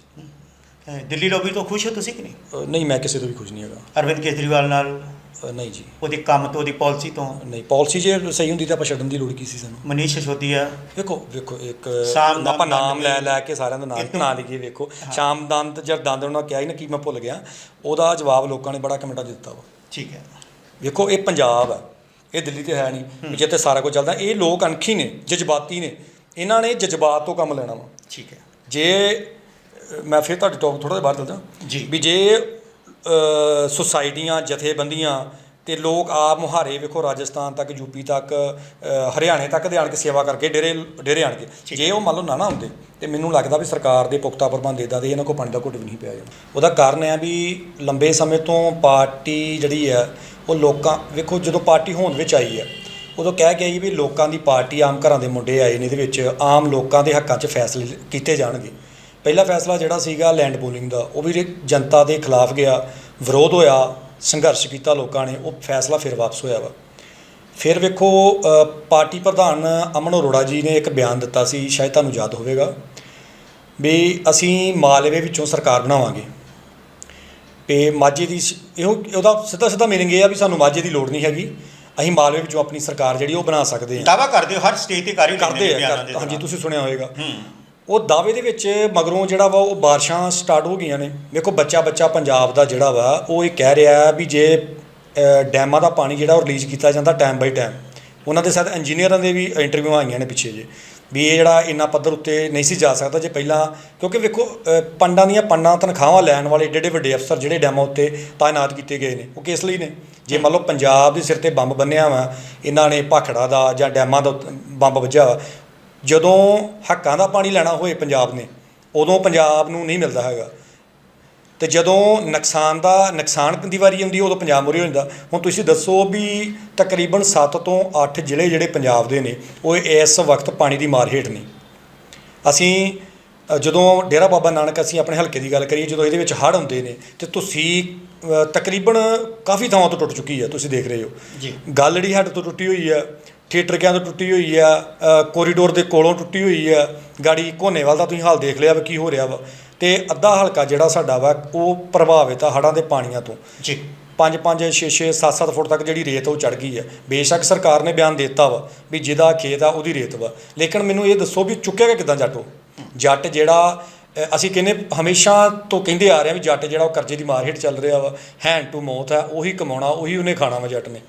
ਦਿੱਲੀ ਲੋਬੀ ਤੋਂ ਖੁਸ਼ ਹੋ ਤੁਸੀਂ ਕਿ ਨਹੀਂ? ਨਹੀਂ ਮੈਂ ਕਿਸੇ ਤੋਂ ਵੀ ਖੁਸ਼ ਨਹੀਂ ਹੈਗਾ। ਅਰਵਿੰਦ ਕੇਜਰੀਵਾਲ ਨਾਲ ਅ, ਨਹੀਂ ਜੀ। ਉਹਦੇ ਕੰਮ ਤੋਂ ਉਹਦੀ ਪਾਲਿਸੀ ਤੋਂ? ਨਹੀਂ ਪਾਲਿਸੀ ਜੇ ਸਹੀ ਹੁੰਦੀ ਤਾਂ ਆਪਾਂ ਛੱਡਣ ਦੀ ਲੋੜ ਕੀ ਸੀ ਸਾਨੂੰ? ਮਨੀਸ਼ ਸਿਸੋਦੀਆ ਵੇਖੋ ਵੇਖੋ ਇੱਕ ਸ਼ਾਮ ਆਪਾਂ ਨਾਮ ਲੈ ਲੈ ਕੇ ਸਾਰਿਆਂ ਦਾ ਨਾਮ ਨਾਂ ਲਿਖੀਏ ਵੇਖੋ। ਸ਼ਾਮ ਦੰਦ ਜਦ ਦੰਦ ਉਹਨਾਂ ਕਿਹਾ ਹੀ ਨਾ ਕੀ ਮੈਂ ਭੁੱਲ ਗਿਆ। ਉਹਦਾ ਜਵਾਬ ਲੋਕਾਂ ਨੇ ਬੜਾ ਕਮੈਂਟਾਂ 'ਚ ਦਿੱਤਾ ਵਾ। ਠੀਕ ਹੈ। ਵੇਖੋ ਇਹ ਪੰਜਾਬ ਹੈ ਇਹ ਦਿੱਲੀ ਤੇ ਹੈ ਨਹੀਂ। ਵੀ ਜਿੱਥੇ ਸਾਰਾ ਕੁਝ ਚੱਲਦਾ ਇਹ ਲੋਕ ਅਣਖੀ ਨੇ ਜਜ਼ਬਾਤੀ ਨੇ। ਇਹਨਾਂ ਨੇ ਜਜ਼ਬਾਤ ਤੋਂ ਕੰਮ ਲੈਣਾ ਵਾ। ਠੀਕ ਹੈ। ਜੇ ਅ, ਮੈਂ ਫਿਰ ਤੁਹਾਡੀ ਟੋਕ ਥੋੜਾ ਜਿਹਾ ਬਾਹਰ ਚੱਲਦਾ। ਜੀ। ਵੀ ਜੇ ਸੁਸਾਇਟੀਆਂ ਜਥੇਬੰਦੀਆਂ ਤੇ ਲੋਕ ਆਪ ਮੁਹਾਰੇ ਵੇਖੋ ਰਾਜਸਥਾਨ ਤੱਕ ਯੂਪੀ ਤੱਕ ਹਰਿਆਣੇ ਤੱਕ ਦੇ ਆਣ ਕੇ ਸੇਵਾ ਕਰਕੇ ਡੇਰੇ ਡੇਰੇ ਆਣ ਕੇ। ਜੇ ਉਹ ਮੰਨ ਲਓ ਨਾ ਨਾ ਹੁੰਦੇ ਤੇ ਮੈਨੂੰ ਲੱਗਦਾ ਵੀ ਸਰਕਾਰ ਦੇ ਪੁਖਤਾ ਪ੍ਰਬੰਧ ਇਦਾਂ ਦੇ ਇਹਨਾਂ ਕੋਲ ਪਾਣੀ ਦਾ ਘੁੱਟ ਵੀ ਨਹੀਂ ਪਿਆ ਜਾਣਾ ਉਹਦਾ ਕਾਰਨ ਹੈ ਵੀ ਲੰਬੇ ਸਮੇਂ ਤੋਂ ਪਾਰਟੀ ਜਿਹੜੀ ਹੈ ਉਹ ਲੋਕਾਂ ਵੇਖੋ ਜਦੋਂ ਪਾਰਟੀ ਹੋਂਦ ਵਿੱਚ ਆਈ ਹੈ ਉਦੋਂ ਕਹਿ ਕੇ ਆਈ ਵੀ ਲੋਕਾਂ ਦੀ ਪਾਰਟੀ ਆਮ ਘਰਾਂ ਦੇ ਮੁੰਡੇ ਆਏ ਨੇ ਇਹਦੇ ਵਿੱਚ ਆਮ ਲੋਕਾਂ ਦੇ ਹੱਕਾਂ 'ਚ ਫੈਸਲੇ ਕੀਤੇ ਜਾਣਗੇ। ਪਹਿਲਾ ਫੈਸਲਾ ਜਿਹੜਾ ਸੀਗਾ ਲੈਂਡ ਪੂਲਿੰਗ ਦਾ ਉਹ ਵੀ ਜਨਤਾ ਦੇ ਖਿਲਾਫ ਗਿਆ ਵਿਰੋਧ ਹੋਇਆ ਸੰਘਰਸ਼ ਕੀਤਾ ਲੋਕਾਂ ਨੇ ਉਹ ਫੈਸਲਾ ਫਿਰ ਵਾਪਸ ਹੋਇਆ ਵਾ। ਫਿਰ ਵੇਖੋ ਪਾਰਟੀ ਪ੍ਰਧਾਨ ਅਮਨ ਅਰੋੜਾ ਜੀ ਨੇ ਇੱਕ ਬਿਆਨ ਦਿੱਤਾ ਸੀ ਸ਼ਾਇਦ ਤੁਹਾਨੂੰ ਯਾਦ ਹੋਵੇਗਾ ਵੀ ਅਸੀਂ ਮਾਲਵੇ ਵਿੱਚੋਂ ਸਰਕਾਰ ਬਣਾਵਾਂਗੇ। ਤੇ ਮਾਝੇ ਦੀ ਇਹੋ ਉਹਦਾ ਸਿੱਧਾ ਸਿੱਧਾ ਮੀਨਿੰਗ ਇਹ ਆ ਵੀ ਸਾਨੂੰ ਮਾਝੇ ਦੀ ਲੋੜ ਨਹੀਂ ਹੈਗੀ ਅਸੀਂ ਮਾਲਵੇ ਵਿੱਚੋਂ ਆਪਣੀ ਸਰਕਾਰ ਜਿਹੜੀ ਉਹ ਬਣਾ ਸਕਦੇ ਹਾਂ। ਦਾਵਾ ਕਰਦੇ ਹੋ ਹਰ ਸਟੇਜ ਤੇ ਕਰ ਹੀ ਲੈਂਦੇ ਕਰਦੇ ਨੇ ਆ ਬਿਆਨਾਂ ਕਰ- ਦੇ ਹਾਂਜੀ ਦੌਰਾਨ। ਤੁਸੀਂ ਸੁਣਿਆ ਹੋਵੇਗਾ। ਹੂੰ। ਉਹ ਦਾਅਵੇ ਦੇ ਵਿੱਚ ਮਗਰੋਂ ਜਿਹੜਾ ਵਾ ਉਹ ਬਾਰਿਸ਼ਾਂ ਸਟਾਰਟ ਹੋ ਗਈਆਂ ਨੇ। ਵੇਖੋ ਬੱਚਾ ਬੱਚਾ ਪੰਜਾਬ ਦਾ ਜਿਹੜਾ ਵਾ, ਉਹ ਇਹ ਕਹਿ ਰਿਹਾ ਵੀ ਜੇ ਡੈਮਾਂ ਦਾ ਪਾਣੀ ਜਿਹੜਾ ਉਹ ਰਿਲੀਜ਼ ਕੀਤਾ ਜਾਂਦਾ ਟਾਈਮ ਬਾਈ ਟਾਈਮ ਉਹਨਾਂ ਦੇ ਸਾਥ ਇੰਜੀਨੀਅਰਾਂ ਦੇ ਵੀ ਇੰਟਰਵਿਊ ਆਈਆਂ ਨੇ ਪਿੱਛੇ ਜੇ। ਵੀ ਇਹ ਜਿਹੜਾ ਇੰਨਾ ਪੱਧਰ ਉੱਤੇ ਨਹੀਂ ਸੀ ਜਾ ਸਕਦਾ ਜੇ ਪਹਿਲਾਂ, ਕਿਉਂਕਿ ਵੇਖੋ ਪੰਡਾਂ ਦੀਆਂ ਪੰਡਾਂ ਤਨਖਾਹਾਂ ਲੈਣ ਵਾਲੇ ਡੇਡੇ ਵੱਡੇ ਅਫਸਰ ਜਿਹੜੇ ਡੈਮਾਂ ਉੱਤੇ ਤਾਇਨਾਤ ਕੀਤੇ ਗਏ ਨੇ, ਉਹ ਕਿਸ ਲਈ ਨੇ? ਜੇ ਮੰਨ ਲਓ ਪੰਜਾਬ ਦੇ ਸਿਰ ਤੇ ਬੰਬ ਬੰਨਿਆ ਵਾ, ਇਹਨਾਂ ਨੇ ਭਾਖੜਾ ਦਾ ਜਾਂ ਡੈਮਾਂ ਦਾ ਉੱਤੇ ਬੰਬ ਵੱਜਿਆ ਵਾ ਜਦੋਂ ਹੱਕਾਂ ਦਾ ਪਾਣੀ ਲੈਣਾ ਹੋਏ ਪੰਜਾਬ ਨੇ ਉਦੋਂ ਪੰਜਾਬ ਨੂੰ ਨਹੀਂ ਮਿਲਦਾ ਹੈਗਾ। ਤੇ ਜਦੋਂ ਨੁਕਸਾਨ ਦਾ ਨੁਕਸਾਨ ਦੀ ਵਾਰੀ ਆਉਂਦੀ ਹੈ, ਉਦੋਂ ਪੰਜਾਬ ਮੁਰੇ ਹੋ ਜਾਂਦਾ। ਹੁਣ ਤੁਸੀਂ ਦੱਸੋ ਵੀ ਤਕਰੀਬਨ 7 ਤੋਂ 8 ਜ਼ਿਲ੍ਹੇ ਜਿਹੜੇ ਪੰਜਾਬ ਦੇ ਨੇ ਉਹ ਇਸ ਵਕਤ ਪਾਣੀ ਦੀ ਮਾਰ ਹੇਠ ਨੇ। ਅਸੀਂ ਜਦੋਂ ਡੇਰਾ ਬਾਬਾ ਨਾਨਕ ਅਸੀਂ ਆਪਣੇ ਹਲਕੇ ਦੀ ਗੱਲ ਕਰੀਏ ਜਦੋਂ ਇਹਦੇ ਵਿੱਚ ਹੜ੍ਹ ਹੁੰਦੇ ਨੇ ਤੇ ਤੁਸੀਂ ਤਕਰੀਬਨ ਕਾਫੀ ਥਾਵਾਂ ਤੋਂ ਟੁੱਟ ਚੁੱਕੀ ਹੈ ਤੁਸੀਂ ਦੇਖ ਰਹੇ ਹੋ। ਜੀ। ਗਾਲੜੀ ਹੱਟ ਤੋਂ ਟੁੱਟੀ ਹੋਈ ਆ ਥੀਏਟਰ ਕਿਆਂ ਤੋਂ ਟੁੱਟੀ ਹੋਈ ਆ ਕੋਰੀਡੋਰ ਦੇ ਕੋਲੋਂ ਟੁੱਟੀ ਹੋਈ ਆ ਗਾੜੀ ਕੋਨੇਵਾਲ ਦਾ ਤੁਸੀਂ ਹਾਲ ਦੇਖ ਲਿਆ ਵਾ ਕੀ ਹੋ ਰਿਹਾ ਵਾ। ਤੇ ਅੱਧਾ ਹਲਕਾ ਜਿਹੜਾ ਸਾਡਾ ਵਾ ਉਹ ਪ੍ਰਭਾਵਿਤ ਆ ਹੜ੍ਹਾਂ ਦੇ ਪਾਣੀਆਂ ਤੋਂ। ਜੀ। 5 5 6 6 7 7 ਫੁੱਟ ਤੱਕ ਜਿਹੜੀ ਰੇਤ ਉਹ ਚੜ ਗਈ ਹੈ ਬੇਸ਼ੱਕ ਸਰਕਾਰ ਨੇ ਬਿਆਨ ਦਿੱਤਾ ਵਾ ਵੀ ਜਿਹਦਾ ਖੇਤ ਆ ਉਹਦੀ ਰੇਤ ਵਾ। ਲੇਕਿਨ ਮੈਨੂੰ ਇਹ ਦੱਸੋ ਵੀ ਚੁੱਕੇਗਾ ਕਿਦਾਂ ਜੱਟ ਉਹ? ਜੱਟ ਜਿਹੜਾ ਅਸੀਂ ਕਹਿੰਦੇ ਹਮੇਸ਼ਾ ਤੋਂ ਕਹਿੰਦੇ ਆ ਰਹੇ ਆ ਵੀ ਜੱਟ ਜਿਹੜਾ ਉਹ ਕਰਜ਼ੇ ਦੀ ਮਾਰ ਹੇਠ ਚੱਲ ਰਿਹਾ ਵਾ। ਹੈਂਡ ਟੂ ਮਾਊਥ ਹੈ ਉਹੀ ਕਮਾਉਣਾ ਉਹੀ ਉਹਨੇ ਖਾਣਾ ਵਾ ਜੱਟ ਨੇ।